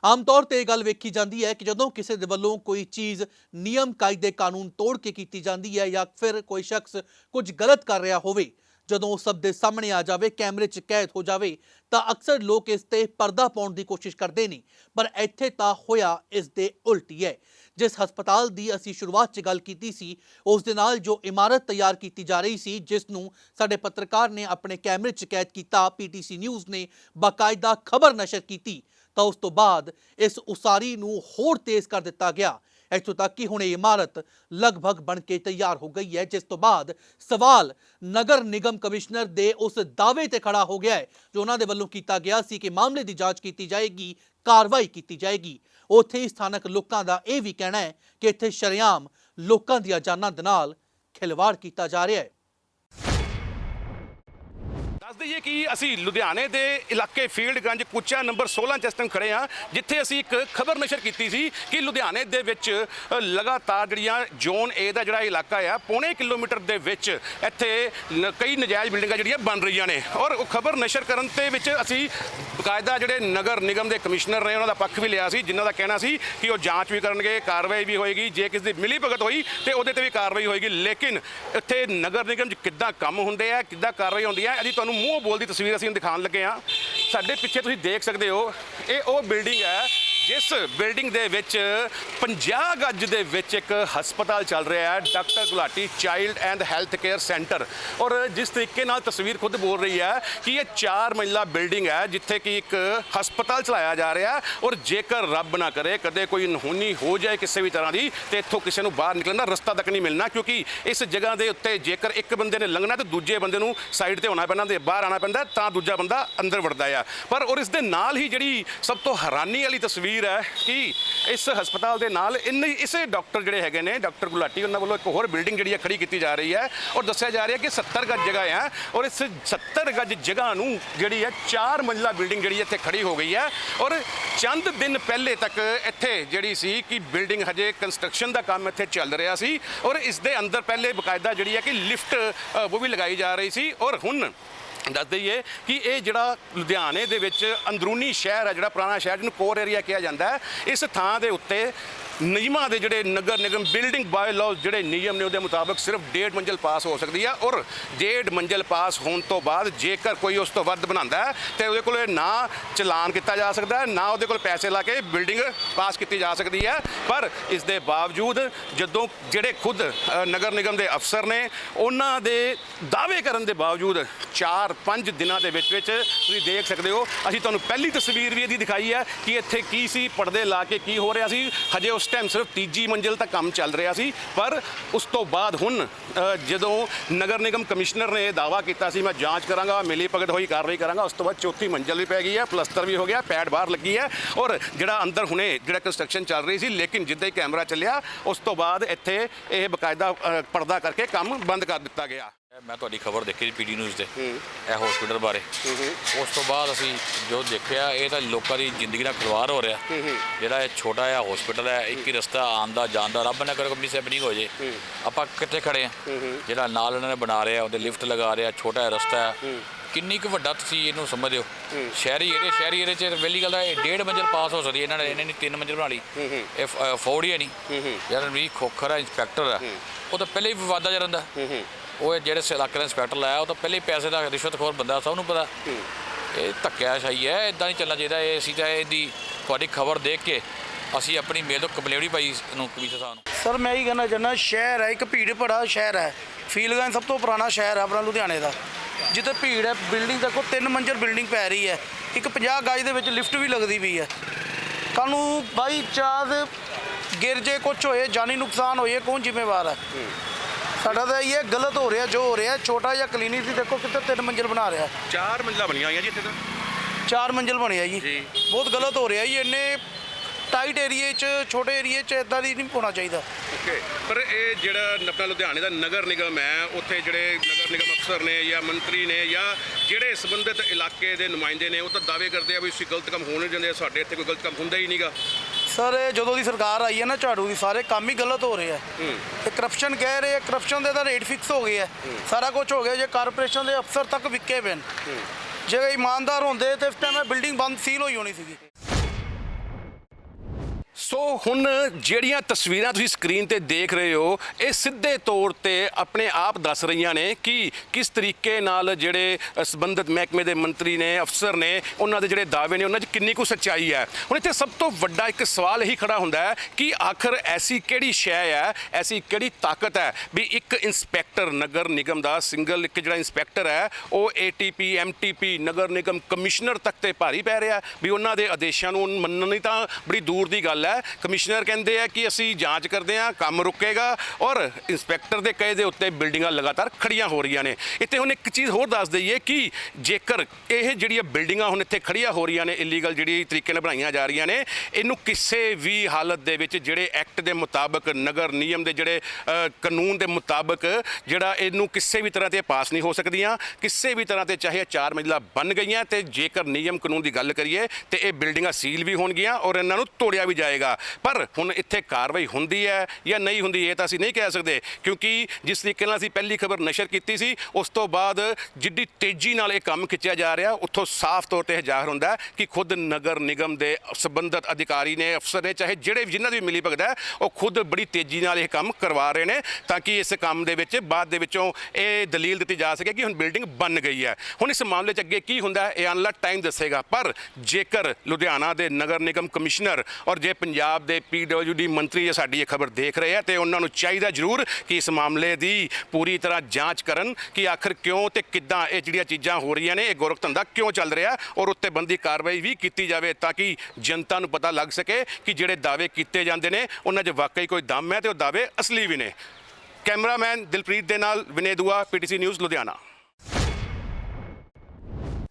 ਆਮ ਤੌਰ ਤੇ ਇਹ ਗੱਲ ਵੇਖੀ ਜਾਂਦੀ ਹੈ ਕਿ ਜਦੋਂ ਕਿਸੇ ਦੇ ਵੱਲੋਂ ਕੋਈ ਚੀਜ਼ ਨਿਯਮ ਕਾਇਦੇ ਕਾਨੂੰਨ ਤੋੜ ਕੇ ਕੀਤੀ ਜਾਂਦੀ ਹੈ ਜਾਂ ਫਿਰ ਕੋਈ ਸ਼ਖਸ ਕੁਝ ਗਲਤ ਕਰ ਰਿਹਾ ਹੋਵੇ ਜਦੋਂ ਉਹ ਸਭ ਦੇ ਸਾਹਮਣੇ ਆ ਜਾਵੇ, ਕੈਮਰੇ 'ਚ ਕੈਦ ਹੋ ਜਾਵੇ, ਤਾਂ ਅਕਸਰ ਲੋਕ ਇਸ ਤੇ ਪਰਦਾ ਪਾਉਣ ਦੀ ਕੋਸ਼ਿਸ਼ ਕਰਦੇ ਨੇ। ਪਰ ਇੱਥੇ ਤਾਂ ਹੋਇਆ ਇਸ ਦੇ ਉਲਟੀ ਹੈ ਜਿਸ ਹਸਪਤਾਲ ਦੀ ਅਸੀਂ ਸ਼ੁਰੂਆਤ 'ਚ ਗੱਲ ਕੀਤੀ ਸੀ, ਉਸ ਦੇ ਨਾਲ ਜੋ ਇਮਾਰਤ ਤਿਆਰ ਕੀਤੀ ਜਾ ਰਹੀ ਸੀ, ਜਿਸ ਨੂੰ ਸਾਡੇ ਪੱਤਰਕਾਰ ਨੇ ਆਪਣੇ ਕੈਮਰੇ 'ਚ ਕੈਦ ਕੀਤਾ, ਪੀਟੀਸੀ ਨਿਊਜ਼ ਨੇ ਬਾਕਾਇਦਾ ਖਬਰ ਨਸ਼ਰ ਕੀਤੀ, ਤਾਂ ਉਸ ਤੋਂ ਬਾਅਦ ਇਸ ਉਸਾਰੀ ਨੂੰ ਹੋਰ ਤੇਜ਼ ਕਰ ਦਿੱਤਾ ਗਿਆ। ਇੱਥੋਂ ਤੱਕ ਕਿ ਹੁਣ ਇਹ ਇਮਾਰਤ ਲਗਭਗ ਬਣ ਕੇ ਤਿਆਰ ਹੋ ਗਈ ਹੈ, ਜਿਸ ਤੋਂ ਬਾਅਦ ਸਵਾਲ ਨਗਰ ਨਿਗਮ ਕਮਿਸ਼ਨਰ ਦੇ ਉਸ ਦਾਅਵੇ ਤੇ ਖੜਾ ਹੋ ਗਿਆ ਹੈ, ਜੋ ਉਹਨਾਂ ਦੇ ਵੱਲੋਂ ਕੀਤਾ ਗਿਆ ਸੀ ਕਿ ਮਾਮਲੇ ਦੀ ਜਾਂਚ ਕੀਤੀ ਜਾਏਗੀ, ਕਾਰਵਾਈ ਕੀਤੀ ਜਾਏਗੀ। ਉੱਥੇ ਹੀ ਸਥਾਨਕ ਲੋਕਾਂ ਦਾ ਇਹ ਵੀ ਕਹਿਣਾ ਹੈ ਕਿ ਇੱਥੇ ਸ਼ਰੇਆਮ ਲੋਕਾਂ ਦੀਆਂ ਜਾਨਾਂ ਦੇ ਨਾਲ ਖਿਲਵਾੜ ਕੀਤਾ ਜਾ ਰਿਹਾ ਹੈ। ਦਈਏ ਕਿ ਅਸੀਂ ਲੁਧਿਆਣੇ ਦੇ ਇਲਾਕੇ ਫੀਲਡਗੰਜ ਕੁਚਾ ਨੰਬਰ 16 ਚ ਇਸ ਟਾਈਮ ਖੜੇ ਹਾਂ, ਜਿੱਥੇ ਅਸੀਂ ਇੱਕ ਖਬਰ ਨਸ਼ਰ ਕੀਤੀ ਸੀ ਕਿ ਲੁਧਿਆਣੇ ਦੇ ਵਿੱਚ ਲਗਾਤਾਰ ਜਿਹੜੀਆਂ ਜ਼ੋਨ ਏ ਦਾ ਜਿਹੜਾ ਇਲਾਕਾ ਆ, ਪੌਣੇ ਕਿਲੋਮੀਟਰ ਦੇ ਵਿੱਚ ਇੱਥੇ ਨ- ਕਈ ਨਜਾਇਜ਼ ਬਿਲਡਿੰਗਾਂ ਜਿਹੜੀਆਂ ਬਣ ਰਹੀਆਂ ਨੇ। ਔਰ ਉਹ ਖਬਰ ਨਸ਼ਰ ਕਰਨ ਦੇ ਵਿੱਚ ਅਸੀਂ ਬਕਾਇਦਾ ਜਿਹੜੇ ਨਗਰ ਨਿਗਮ ਦੇ ਕਮਿਸ਼ਨਰ ਨੇ, ਉਹਨਾਂ ਦਾ ਪੱਖ ਵੀ ਲਿਆ ਸੀ, ਜਿਨ੍ਹਾਂ ਦਾ ਕਹਿਣਾ ਸੀ ਕਿ ਉਹ ਜਾਂਚ ਵੀ ਕਰਨਗੇ, ਕਾਰਵਾਈ ਵੀ ਹੋਏਗੀ, ਜੇ ਕਿਸੇ ਦੀ ਮਿਲੀ ਭਗਤ ਹੋਈ ਤੇ ਉਹਦੇ ਤੇ ਵੀ ਕਾਰਵਾਈ ਹੋਏਗੀ। ਲੇਕਿਨ ਇੱਥੇ ਨਗਰ ਨਿਗਮ 'ਚ ਕਿੱਦਾਂ ਕੰਮ ਹੁੰਦੇ ਆ, ਕਿੱਦਾਂ ਕਾਰਵਾਈ ਹੁੰਦੀ ਹੈ ਅਸੀਂ ਤੁਹਾਨੂੰ ਮੂੰਹ ਬੋਲਦੀ ਤਸਵੀਰ ਅਸੀਂ ਦਿਖਾਉਣ ਲੱਗੇ ਆ ਸਾਡੇ ਪਿੱਛੇ ਤੁਸੀਂ ਦੇਖ ਸਕਦੇ ਹੋ, ਇਹ ਉਹ ਬਿਲਡਿੰਗ ਹੈ ਜਿਸ ਬਿਲਡਿੰਗ ਦੇ ਵਿੱਚ 50 ਗੱਜ ਦੇ ਵਿੱਚ ਇੱਕ ਹਸਪਤਾਲ ਚੱਲ ਰਿਹਾ ਹੈ, doctor Gulati child and health care centre. ਔਰ ਜਿਸ ਤਰੀਕੇ ਨਾਲ ਤਸਵੀਰ ਖੁਦ ਬੋਲ ਰਹੀ ਹੈ ਕਿ ਇਹ ਚਾਰ ਮੰਜ਼ਿਲਾ ਬਿਲਡਿੰਗ ਹੈ, ਜਿੱਥੇ ਕਿ ਇੱਕ ਹਸਪਤਾਲ ਚਲਾਇਆ ਜਾ ਰਿਹਾ ਹੈ ਔਰ ਜੇਕਰ ਰੱਬ ਨਾ ਕਰੇ, ਕਦੇ ਕੋਈ ਅਨਹੋਣੀ ਹੋ ਜਾਏ ਕਿਸੇ ਵੀ ਤਰ੍ਹਾਂ ਦੀ, ਤੇ ਇੱਥੋਂ ਕਿਸੇ ਨੂੰ ਬਾਹਰ ਨਿਕਲਣ ਦਾ ਰਸਤਾ ਤੱਕ ਨਹੀਂ ਮਿਲਣਾ, ਕਿਉਂਕਿ ਇਸ ਜਗ੍ਹਾ ਦੇ ਉੱਤੇ ਜੇਕਰ ਇੱਕ ਬੰਦੇ ਨੇ ਲੰਘਣਾ, ਤੇ ਦੂਜੇ ਬੰਦੇ ਨੂੰ ਸਾਈਡ ਤੇ ਹੋਣਾ ਪੈਂਦਾ ਤੇ ਬਾਹਰ ਆਣਾ ਪੈਂਦਾ, ਤਾਂ ਦੂਜਾ ਬੰਦਾ ਅੰਦਰ ਵੜਦਾ ਆ। ਪਰ ਔਰ ਇਸ ਦੇ ਨਾਲ ਹੀ ਜਿਹੜੀ ਸਭ ਤੋਂ ਹੈਰਾਨੀ ਵਾਲੀ ਤਸਵੀਰ ਹੈ ਕਿ ਇਸ ਹਸਪਤਾਲ ਦੇ ਨਾਲ ਇੰਨੇ ਇਸੇ ਡਾਕਟਰ ਜਿਹੜੇ ਹੈਗੇ ਨੇ, ਡਾਕਟਰ ਗੁਲਾਟੀ ਉਹਨਾਂ ਵੱਲੋਂ ਇੱਕ ਹੋਰ ਬਿਲਡਿੰਗ ਜਿਹੜੀ ਹੈ ਖੜੀ ਕੀਤੀ ਜਾ ਰਹੀ ਹੈ ਔਰ ਦੱਸਿਆ ਜਾ ਰਿਹਾ ਕਿ 70 ਗੱਜ ਜਗ੍ਹਾ ਹੈ ਔਰ ਇਸ 70 ਗੱਜ ਜਗ੍ਹਾ ਨੂੰ ਜਿਹੜੀ ਹੈ ਚਾਰ ਮੰਜ਼ਲਾ ਬਿਲਡਿੰਗ ਜਿਹੜੀ ਇੱਥੇ ਖੜੀ ਹੋ ਗਈ ਹੈ ਔਰ ਚੰਦ ਦਿਨ ਪਹਿਲੇ ਤੱਕ ਇੱਥੇ ਜਿਹੜੀ ਸੀ ਕਿ ਬਿਲਡਿੰਗ ਹਜੇ ਕੰਸਟਰਕਸ਼ਨ ਦਾ ਕੰਮ ਇੱਥੇ ਚੱਲ ਰਿਹਾ ਸੀ ਔਰ ਇਸ ਦੇ ਅੰਦਰ ਪਹਿਲੇ ਬਕਾਇਦਾ ਜਿਹੜੀ ਹੈ ਕਿ ਲਿਫਟ ਉਹ ਵੀ ਲਗਾਈ ਜਾ ਰਹੀ ਸੀ ਔਰ ਹੁਣ ਦੱਸ ਦਈਏ ਕਿ ਇਹ ਜਿਹੜਾ ਲੁਧਿਆਣੇ ਦੇ ਵਿੱਚ ਅੰਦਰੂਨੀ ਸ਼ਹਿਰ ਹੈ, ਜਿਹੜਾ ਪੁਰਾਣਾ ਸ਼ਹਿਰ, ਜਿਹਨੂੰ ਕੋਰ ਏਰੀਆ ਕਿਹਾ ਜਾਂਦਾ ਹੈ, ਇਸ ਥਾਂ ਦੇ ਉੱਤੇ ਨਿਯਮਾਂ ਦੇ ਜਿਹੜੇ Nagar Nigam building bye law ਜਿਹੜੇ ਨਿਯਮ ਨੇ ਉਹਦੇ ਮੁਤਾਬਕ ਸਿਰਫ ਡੇਢ ਮੰਜ਼ਿਲ ਪਾਸ ਹੋ ਸਕਦੀ ਹੈ ਔਰ ਡੇਢ ਮੰਜ਼ਿਲ ਪਾਸ ਹੋਣ ਤੋਂ ਬਾਅਦ ਜੇਕਰ ਕੋਈ ਉਸ ਤੋਂ ਵੱਧ ਬਣਾਉਂਦਾ ਹੈ, ਤੇ ਉਹਦੇ ਕੋਲ ਨਾ ਚਲਾਨ ਕੀਤਾ ਜਾ ਸਕਦਾ ਹੈ, ਨਾ ਉਹਦੇ ਕੋਲ ਪੈਸੇ ਲਾ ਕੇ ਬਿਲਡਿੰਗ ਪਾਸ ਕੀਤੀ ਜਾ ਸਕਦੀ ਹੈ। ਪਰ ਇਸ ਦੇ ਬਾਵਜੂਦ ਜਦੋਂ ਜਿਹੜੇ ਖੁਦ ਨਗਰ ਨਿਗਮ ਦੇ ਅਫਸਰ ਨੇ, ਉਹਨਾਂ ਦੇ ਦਾਅਵੇ ਕਰਨ ਦੇ ਬਾਵਜੂਦ 4-5 ਦਿਨਾਂ ਦੇ ਵਿੱਚ ਵਿੱਚ ਤੁਸੀਂ ਦੇਖ ਸਕਦੇ ਹੋ, ਅਸੀਂ ਤੁਹਾਨੂੰ ਪਹਿਲੀ ਤਸਵੀਰ ਵੀ ਇਹਦੀ ਦਿਖਾਈ ਹੈ ਕਿ ਇੱਥੇ ਕੀ ਸੀ, ਪਰਦੇ ਲਾ ਕੇ ਕੀ ਹੋ ਰਿਹਾ ਸੀ। ਹਜੇ ਉਸ ਟਾਈਮ ਸਿਰਫ ਤੀਜੀ ਮੰਜ਼ਿਲ ਤੱਕ ਕੰਮ ਚੱਲ ਰਿਹਾ ਸੀ, ਪਰ ਉਸ ਤੋਂ ਬਾਅਦ ਹੁਣ ਜਦੋਂ ਨਗਰ ਨਿਗਮ ਕਮਿਸ਼ਨਰ ਨੇ ਇਹ ਦਾਅਵਾ ਕੀਤਾ ਸੀ, ਮੈਂ ਜਾਂਚ ਕਰਾਂਗਾ, ਮਿਲੀ ਭਗਤ ਹੋਈ ਕਾਰਵਾਈ ਕਰਾਂਗਾ, ਉਸ ਤੋਂ ਬਾਅਦ ਚੌਥੀ ਮੰਜ਼ਿਲ ਵੀ ਪੈ ਗਈ ਹੈ, ਪਲਸਤਰ ਵੀ ਹੋ ਗਿਆ, ਪੈਡ ਬਾਹਰ ਲੱਗੀ ਹੈ, ਔਰ ਜਿਹੜਾ ਅੰਦਰ ਹੁਣੇ ਜਿਹੜਾ ਕੰਸਟਰਕਸ਼ਨ ਚੱਲ ਰਹੀ ਸੀ, ਲੇਕਿਨ ਜਿੱਦਾਂ ਹੀ ਕੈਮਰਾ ਚੱਲਿਆ, ਉਸ ਤੋਂ ਬਾਅਦ ਇੱਥੇ ਇਹ ਬਕਾਇਦਾ ਪਰਦਾ ਕਰਕੇ ਕੰਮ ਬੰਦ ਕਰ ਦਿੱਤਾ ਗਿਆ। ਮੈਂ ਤੁਹਾਡੀ ਖਬਰ ਦੇਖੀ ਪੀਡੀ ਨਿਊਜ਼ ਤੇ ਇਹ ਹਸਪੀਟਲ ਬਾਰੇ। ਉਸ ਤੋਂ ਬਾਅਦ ਅਸੀਂ ਜੋ ਦੇਖਿਆ ਇਹ ਤਾਂ ਲੋਕਾਂ ਦੀ ਜ਼ਿੰਦਗੀ ਨਾਲ ਖਿਲਵਾੜ ਹੋ ਰਿਹਾ। ਜਿਹੜਾ ਇਹ ਛੋਟਾ ਜਿਹਾ ਹਸਪੀਟਲ ਹੈ ਇੱਕ ਹੀ ਰਸਤਾ ਆਉਣ ਦਾ ਜਾਣ ਦਾ ਰੱਬ ਨਾ ਕਰੇ ਕੋਈ ਮਿਸਹੈਪਨਿੰਗ ਹੋ ਜੇ। ਆਪਾਂ ਕਿੱਥੇ ਖੜੇ ਆ ਜਿਹੜਾ ਨਾਲ ਇਹਨਾਂ ਨੇ ਬਣਾ ਰਿਹਾ ਉਹਦੇ ਲਿਫਟ ਲਗਾ ਰਿਹਾ ਛੋਟਾ ਜਿਹਾ ਰਸਤਾ ਹੈ। ਕਿੰਨੀ ਕੁ ਵੱਡਾ ਤੁਸੀਂ ਇਹਨੂੰ ਸਮਝਦੇ ਹੋ? ਸ਼ਹਿਰੀ ਏਰੀਆ ਸ਼ਹਿਰੀ ਏਰੀਆ 'ਚ ਪਹਿਲੀ ਗੱਲ ਇਹ ਡੇਢ ਮੰਜ਼ਿਲ ਪਾਸ ਹੋ ਸਕਦੀ ਹੈ। ਇਹਨਾਂ ਨੇ ਇਹਨੇ ਨਹੀਂ ਤਿੰਨ ਮੰਜ਼ਿਲ ਬਣਾ ਲਈ। ਇਹ ਫ- ਅਫੋਰਡ ਹੀ ਹੈ ਨਹੀਂ ਯਾਰ ਵੀ ਖੋਖਰ ਹੈ ਇੰਸਪੈਕਟਰ ਹੈ। ਉਹ ਤਾਂ ਪਹਿਲੇ ਹੀ ਵਿਵਾਦਾ ਚ ਰਹਿੰਦਾ। ਉਹ ਇਹ ਜਿਹੜੇ ਇਲਾਕੇ ਦਾ ਇੰਸਪੈਕਟਰ ਲਾਇਆ ਉਹ ਤਾਂ ਪਹਿਲੇ ਪੈਸੇ ਦਾ ਰਿਸ਼ਵਤਖੋਰ ਬੰਦਾ ਸਭ ਨੂੰ ਪਤਾ। ਇਹ ਧੱਕਿਆ ਸ਼ਾਹੀ ਹੈ ਇਦਾਂ ਨਹੀਂ ਚੱਲਣਾ ਚਾਹੀਦਾ ਇਹ ਅਸੀਂ ਤਾਂ ਇਹਦੀ ਤੁਹਾਡੀ ਖਬਰ ਦੇਖ ਕੇ ਅਸੀਂ ਆਪਣੀ ਮੇਲ ਤੋਂ ਕੰਪਲੇਂਟ ਵੀ ਪਾਈ ਨੂੰ ਕਮਿਸ਼ਨਰ ਸਾਹਿਬ ਨੂੰ। ਸਰ ਮੈਂ ਹੀ ਕਹਿਣਾ ਚਾਹੁੰਦਾ ਸ਼ਹਿਰ ਹੈ ਇੱਕ ਭੀੜ ਭੜਾ ਸ਼ਹਿਰ ਹੈ। ਫੀਲਗੰਜ ਸਭ ਤੋਂ ਪੁਰਾਣਾ ਸ਼ਹਿਰ ਹੈ ਆਪਣਾ ਲੁਧਿਆਣੇ ਦਾ। ਜਿੱਥੇ ਭੀੜ ਹੈ ਬਿਲਡਿੰਗ ਦੇਖੋ ਤਿੰਨ ਮੰਜ਼ਿਲ ਬਿਲਡਿੰਗ ਪੈ ਰਹੀ ਹੈ। ਇੱਕ 50 ਗਜ ਦੇ ਵਿੱਚ ਲਿਫਟ ਵੀ ਲੱਗਦੀ ਪਈ ਹੈ। ਕੱਲ ਨੂੰ ਬਾਈ ਚਾਂਸ ਗਿਰ ਜੇ ਕੁਝ ਹੋਏ ਜਾਨੀ ਨੁਕਸਾਨ ਹੋਏ ਕੌਣ ਜ਼ਿੰਮੇਵਾਰ ਹੈ। ਸਾਡਾ ਤਾਂ ਇਹ ਗਲਤ ਹੋ ਰਿਹਾ ਜੋ ਹੋ ਰਿਹਾ ਛੋਟਾ ਜਿਹਾ ਕਲੀਨਿਕ ਸੀ ਦੇਖੋ ਕਿਤੇ ਤਿੰਨ ਮੰਜ਼ਿਲ ਬਣਾ ਰਿਹਾ। ਚਾਰ ਮੰਜ਼ਲਾ ਬਣੀਆਂ ਹੋਈਆਂ ਜੀ ਇੱਥੇ ਤਾਂ। ਚਾਰ ਮੰਜ਼ਿਲ ਬਣਿਆ ਜੀ। ਬਹੁਤ ਗਲਤ ਹੋ ਰਿਹਾ ਜੀ ਇੰਨੇ ਟਾਈਟ ਏਰੀਏ 'ਚ ਛੋਟੇ ਏਰੀਏ 'ਚ ਇਦਾਂ ਦੀ ਨਹੀਂ ਹੋਣਾ ਚਾਹੀਦਾ। ਓਕੇ ਪਰ ਇਹ ਜਿਹੜਾ ਆਪਣਾ ਲੁਧਿਆਣੇ ਦਾ ਨਗਰ ਨਿਗਮ ਹੈ ਉੱਥੇ ਜਿਹੜੇ ਨਗਰ ਨਿਗਮ ਅਫਸਰ ਨੇ ਜਾਂ ਮੰਤਰੀ ਨੇ ਜਾਂ ਜਿਹੜੇ ਸੰਬੰਧਿਤ ਇਲਾਕੇ ਦੇ ਨੁਮਾਇੰਦੇ ਨੇ ਉਹ ਤਾਂ ਦਾਅਵੇ ਕਰਦੇ ਆ ਵੀ ਅਸੀਂ ਗਲਤ ਕੰਮ ਹੋਣ ਨਹੀਂ ਦਿੰਦੇ ਸਾਡੇ ਇੱਥੇ ਕੋਈ ਗਲਤ ਕੰਮ ਹੁੰਦਾ ਹੀ ਨਹੀਂਗਾ ਸਰ ਇਹ ਜਦੋਂ ਦੀ ਸਰਕਾਰ ਆਈ ਹੈ ਨਾ ਝਾੜੂ ਦੀ ਸਾਰੇ ਕੰਮ ਹੀ ਗਲਤ ਹੋ ਰਹੇ ਆ। ਤੇ ਕਰਪਸ਼ਨ ਕਹਿ ਰਹੇ ਆ ਕਰਪਸ਼ਨ ਦੇ ਤਾਂ ਰੇਟ ਫਿਕਸ ਹੋ ਗਏ ਆ। ਸਾਰਾ ਕੁਝ ਹੋ ਗਿਆ ਜੇ ਕਾਰਪੋਰੇਸ਼ਨ ਦੇ ਅਫਸਰ ਤੱਕ ਵਿਕੇ ਨੇ ਜੇ ਇਮਾਨਦਾਰ ਹੁੰਦੇ ਤੇ ਇਸ ਟਾਈਮ ਇਹ ਬਿਲਡਿੰਗ ਬੰਦ ਸੀਲ ਹੋਈ ਹੋਣੀ ਸੀਗੀ। ਸੋ ਹੁਣ ਜਿਹੜੀਆਂ ਤਸਵੀਰਾਂ ਤੁਸੀਂ ਸਕਰੀਨ ਤੇ ਦੇਖ ਰਹੇ ਹੋ, ਇਹ ਸਿੱਧੇ ਤੌਰ ਤੇ ਆਪਣੇ ਆਪ ਦੱਸ ਰਹੀਆਂ ਨੇ ਕਿ ਕਿਸ ਤਰੀਕੇ ਨਾਲ ਜਿਹੜੇ ਸੰਬੰਧਿਤ ਮਹਿਕਮੇ ਦੇ ਮੰਤਰੀ ਨੇ, ਅਫਸਰ ਨੇ, ਉਹਨਾਂ ਦੇ ਜਿਹੜੇ ਦਾਅਵੇ ਨੇ, ਉਹਨਾਂ 'ਚ ਕਿੰਨੀ ਕੁ ਸੱਚਾਈ ਹੈ। ਹੁਣ ਇੱਥੇ ਸਭ ਤੋਂ ਵੱਡਾ ਇੱਕ ਸਵਾਲ ਇਹੀ ਖੜਾ ਹੁੰਦਾ ਹੈ ਕਿ ਆਖਰ ਐਸੀ ਕਿਹੜੀ ਸ਼ੈ ਹੈ, ਐਸੀ ਕਿਹੜੀ ਤਾਕਤ ਹੈ ਵੀ ਇੱਕ ਇੰਸਪੈਕਟਰ ਨਗਰ ਨਿਗਮ ਦਾ ਸਿੰਗਲ ਇੱਕ ਜਿਹੜਾ ਇੰਸਪੈਕਟਰ ਹੈ, ਉਹ ATP MTP Nagar Nigam commissioner ਤੱਕ ਤੇ ਭਾਰੀ ਪੈ ਰਿਹਾ ਵੀ ਉਹਨਾਂ ਦੇ ਆਦੇਸ਼ਾਂ ਨੂੰ ਮੰਨਣੀ ਤਾਂ ਬੜੀ ਦੂਰ ਦੀ ਗੱਲ ਹੈ ਕਮਿਸ਼ਨਰ ਕਹਿੰਦੇ ਆ ਕਿ ਅਸੀਂ ਜਾਂਚ ਕਰਦੇ ਹਾਂ, ਕੰਮ ਰੁਕੇਗਾ ਔਰ ਇੰਸਪੈਕਟਰ ਦੇ ਕਹੇ ਦੇ ਉੱਤੇ ਬਿਲਡਿੰਗਾਂ ਲਗਾਤਾਰ ਖੜੀਆਂ ਹੋ ਰਹੀਆਂ ਨੇ। ਇੱਥੇ ਹੁਣ ਇੱਕ ਚੀਜ਼ ਹੋਰ ਦੱਸ ਦਈਏ ਕਿ ਜੇਕਰ ਇਹ ਜਿਹੜੀਆਂ ਬਿਲਡਿੰਗਾਂ ਹੁਣ ਇੱਥੇ ਖੜੀਆਂ ਹੋ ਰਹੀਆਂ ਨੇ ਇਲੀਗਲ ਜਿਹੜੀ ਤਰੀਕੇ ਨਾਲ ਬਣਾਈਆਂ ਜਾ ਰਹੀਆਂ ਨੇ, ਇਹਨੂੰ ਕਿਸੇ ਵੀ ਹਾਲਤ ਦੇ ਵਿੱਚ ਜਿਹੜੇ ਐਕਟ ਦੇ ਮੁਤਾਬਕ, ਨਗਰ ਨਿਯਮ ਦੇ ਜਿਹੜੇ ਕਾਨੂੰਨ ਦੇ ਮੁਤਾਬਕ ਜਿਹੜਾ ਇਹਨੂੰ ਕਿਸੇ ਵੀ ਤਰ੍ਹਾਂ ਤੇ ਪਾਸ ਨਹੀਂ ਹੋ ਸਕਦੀਆਂ, ਕਿਸੇ ਵੀ ਤਰ੍ਹਾਂ ਤੇ ਚਾਹੇ ਚਾਰ ਮੰਜ਼ਿਲਾ ਬਣ ਗਈਆਂ ਤੇ ਜੇਕਰ ਨਿਯਮ ਕਾਨੂੰਨ ਦੀ ਗੱਲ ਕਰੀਏ ਤੇ ਇਹ ਬਿਲਡਿੰਗਾਂ ਸੀਲ ਵੀ ਹੋਣਗੀਆਂ ਔਰ ਇਹਨਾਂ ਨੂੰ ਤੋੜਿਆ ਵੀ ਜਾਏਗਾ। ਪਰ ਹੁਣ ਇੱਥੇ ਕਾਰਵਾਈ ਹੁੰਦੀ ਹੈ ਜਾਂ ਨਹੀਂ ਹੁੰਦੀ ਇਹ ਤਾਂ ਅਸੀਂ ਨਹੀਂ ਕਹਿ ਸਕਦੇ, ਕਿਉਂਕਿ ਜਿਸ ਤਰੀਕੇ ਨਾਲ ਅਸੀਂ ਪਹਿਲੀ ਖਬਰ ਨਸ਼ਰ ਕੀਤੀ ਸੀ, ਉਸ ਤੋਂ ਬਾਅਦ ਜਿੱਡੀ ਤੇਜ਼ੀ ਨਾਲ ਇਹ ਕੰਮ ਖਿੱਚਿਆ ਜਾ ਰਿਹਾ, ਉੱਥੋਂ ਸਾਫ਼ ਤੌਰ ਤੇ ਇਹ ਜ਼ਾਹਰ ਹੁੰਦਾ ਕਿ ਖੁਦ ਨਗਰ ਨਿਗਮ ਦੇ ਸੰਬੰਧਤ ਅਧਿਕਾਰੀ ਨੇ, ਅਫਸਰ ਨੇ, ਚਾਹੇ ਜਿਹੜੇ ਵੀ ਜਿਨ੍ਹਾਂ ਦੀ ਵੀ ਮਿਲੀ ਭਗਦਾ ਉਹ ਖੁਦ ਬੜੀ ਤੇਜ਼ੀ ਨਾਲ ਇਹ ਕੰਮ ਕਰਵਾ ਰਹੇ ਨੇ ਤਾਂ ਕਿ ਇਸ ਕੰਮ ਦੇ ਵਿੱਚ ਬਾਅਦ ਦੇ ਵਿੱਚੋਂ ਇਹ ਦਲੀਲ ਦਿੱਤੀ ਜਾ ਸਕੇ ਕਿ ਹੁਣ ਬਿਲਡਿੰਗ ਬਣ ਗਈ ਹੈ। ਹੁਣ ਇਸ ਮਾਮਲੇ 'ਚ ਅੱਗੇ ਕੀ ਹੁੰਦਾ ਇਹ ਆਉਣ ਵਾਲਾ ਟਾਈਮ ਦੱਸੇਗਾ। ਪਰ ਜੇਕਰ ਲੁਧਿਆਣਾ ਦੇ ਨਗਰ ਨਿਗਮ ਕਮਿਸ਼ਨਰ ਔਰ ਜੇ ਪੰਜਾਬ ਪੰਜਾਬ ਦੇ ਪੀਡਬਲਯੂਡੀ ਮੰਤਰੀ ਜੇ ਸਾਡੀ ਇਹ ਖਬਰ ਦੇਖ ਰਹੇ ਆ ਤੇ ਉਹਨਾਂ ਨੂੰ ਚਾਹੀਦਾ ਜ਼ਰੂਰ ਕਿ ਇਸ ਮਾਮਲੇ ਦੀ ਪੂਰੀ ਤਰ੍ਹਾਂ ਜਾਂਚ ਕਰਨ ਕਿ ਆਖਰ ਕਿਉਂ ਤੇ ਕਿੱਦਾਂ ਇਹ ਜਿਹੜੀਆਂ ਚੀਜ਼ਾਂ ਹੋ ਰਹੀਆਂ ਨੇ, ਇਹ ਗੋਰਖ ਧੰਦਾ ਕਿਉਂ ਚੱਲ ਰਿਹਾ ਔਰ ਉੱਤੇ ਬੰਦੀ ਕਾਰਵਾਈ ਵੀ ਕੀਤੀ ਜਾਵੇ ਤਾਂ ਕਿ ਜਨਤਾ ਨੂੰ ਪਤਾ ਲੱਗ ਸਕੇ ਕਿ ਜਿਹੜੇ ਦਾਅਵੇ ਕੀਤੇ ਜਾਂਦੇ ਨੇ, ਉਹਨਾਂ 'ਚ ਵਾਕਈ ਕੋਈ ਦਮ ਹੈ ਤੇ ਉਹ ਦਾਅਵੇ ਅਸਲੀ ਵੀ ਨੇ। ਕੈਮਰਾਮੈਨ ਦਿਲਪ੍ਰੀਤ ਦੇ ਨਾਲ ਵਿਨੇ ਦੁਆ ਪੀਟੀਸੀ ਨਿਊਜ਼, ਲੁਧਿਆਣਾ।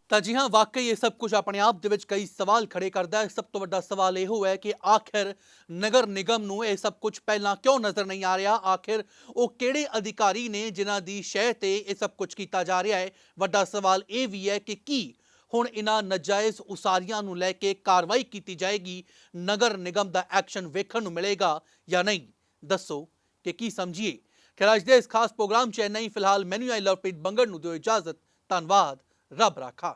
ਤਾਂ ਜੀ ਹਾਂ, ਵਾਕਈ ਇਹ ਸਭ ਕੁਝ ਆਪਣੇ ਆਪ ਦੇ ਵਿੱਚ ਕਈ ਸਵਾਲ ਖੜੇ ਕਰਦਾ ਹੈ। ਸਭ ਤੋਂ ਵੱਡਾ ਸਵਾਲ ਇਹ ਹੈ ਕਿ ਆਖਿਰ ਨਗਰ ਨਿਗਮ ਨੂੰ ਇਹ ਸਭ ਕੁਝ ਪਹਿਲਾਂ ਕਿਉਂ ਨਜ਼ਰ ਨਹੀਂ ਆ ਰਿਹਾ? ਆਖਿਰ ਉਹ ਕਿਹੜੇ ਅਧਿਕਾਰੀ ਨੇ ਜਿਨ੍ਹਾਂ ਦੀ ਸ਼ਹਿ ਤੇ ਇਹ ਸਭ ਕੁਝ ਕੀਤਾ ਜਾ ਰਿਹਾ ਹੈ? ਵੱਡਾ ਸਵਾਲ ਇਹ ਵੀ ਹੈ ਕਿ ਕੀ ਹੁਣ ਇਹਨਾਂ ਨਜਾਇਜ਼ ਉਸਾਰੀਆਂ ਨੂੰ ਲੈ ਕੇ ਕਾਰਵਾਈ ਕੀਤੀ ਜਾਏਗੀ? ਨਗਰ ਨਿਗਮ ਦਾ ਐਕਸ਼ਨ ਵੇਖਣ ਨੂੰ ਮਿਲੇਗਾ ਜਾਂ ਨਹੀਂ? ਦੱਸੋ ਕਿ ਕੀ ਸਮਝੀਏ? ਖੈਰ, ਅੱਜ ਦੇ ਇਸ ਖਾਸ ਪ੍ਰੋਗਰਾਮ 'ਚ ਇੰਨਾ ਹੀ। ਫਿਲਹਾਲ ਮੈਨੂੰ ਆਈ ਲਵਪ੍ਰੀਤ ਬੰਗੜ ਨੂੰ ਦਿਓ ਇਜਾਜ਼ਤ। ਧੰਨਵਾਦ। ਰੱਬ ਰਾਖਾ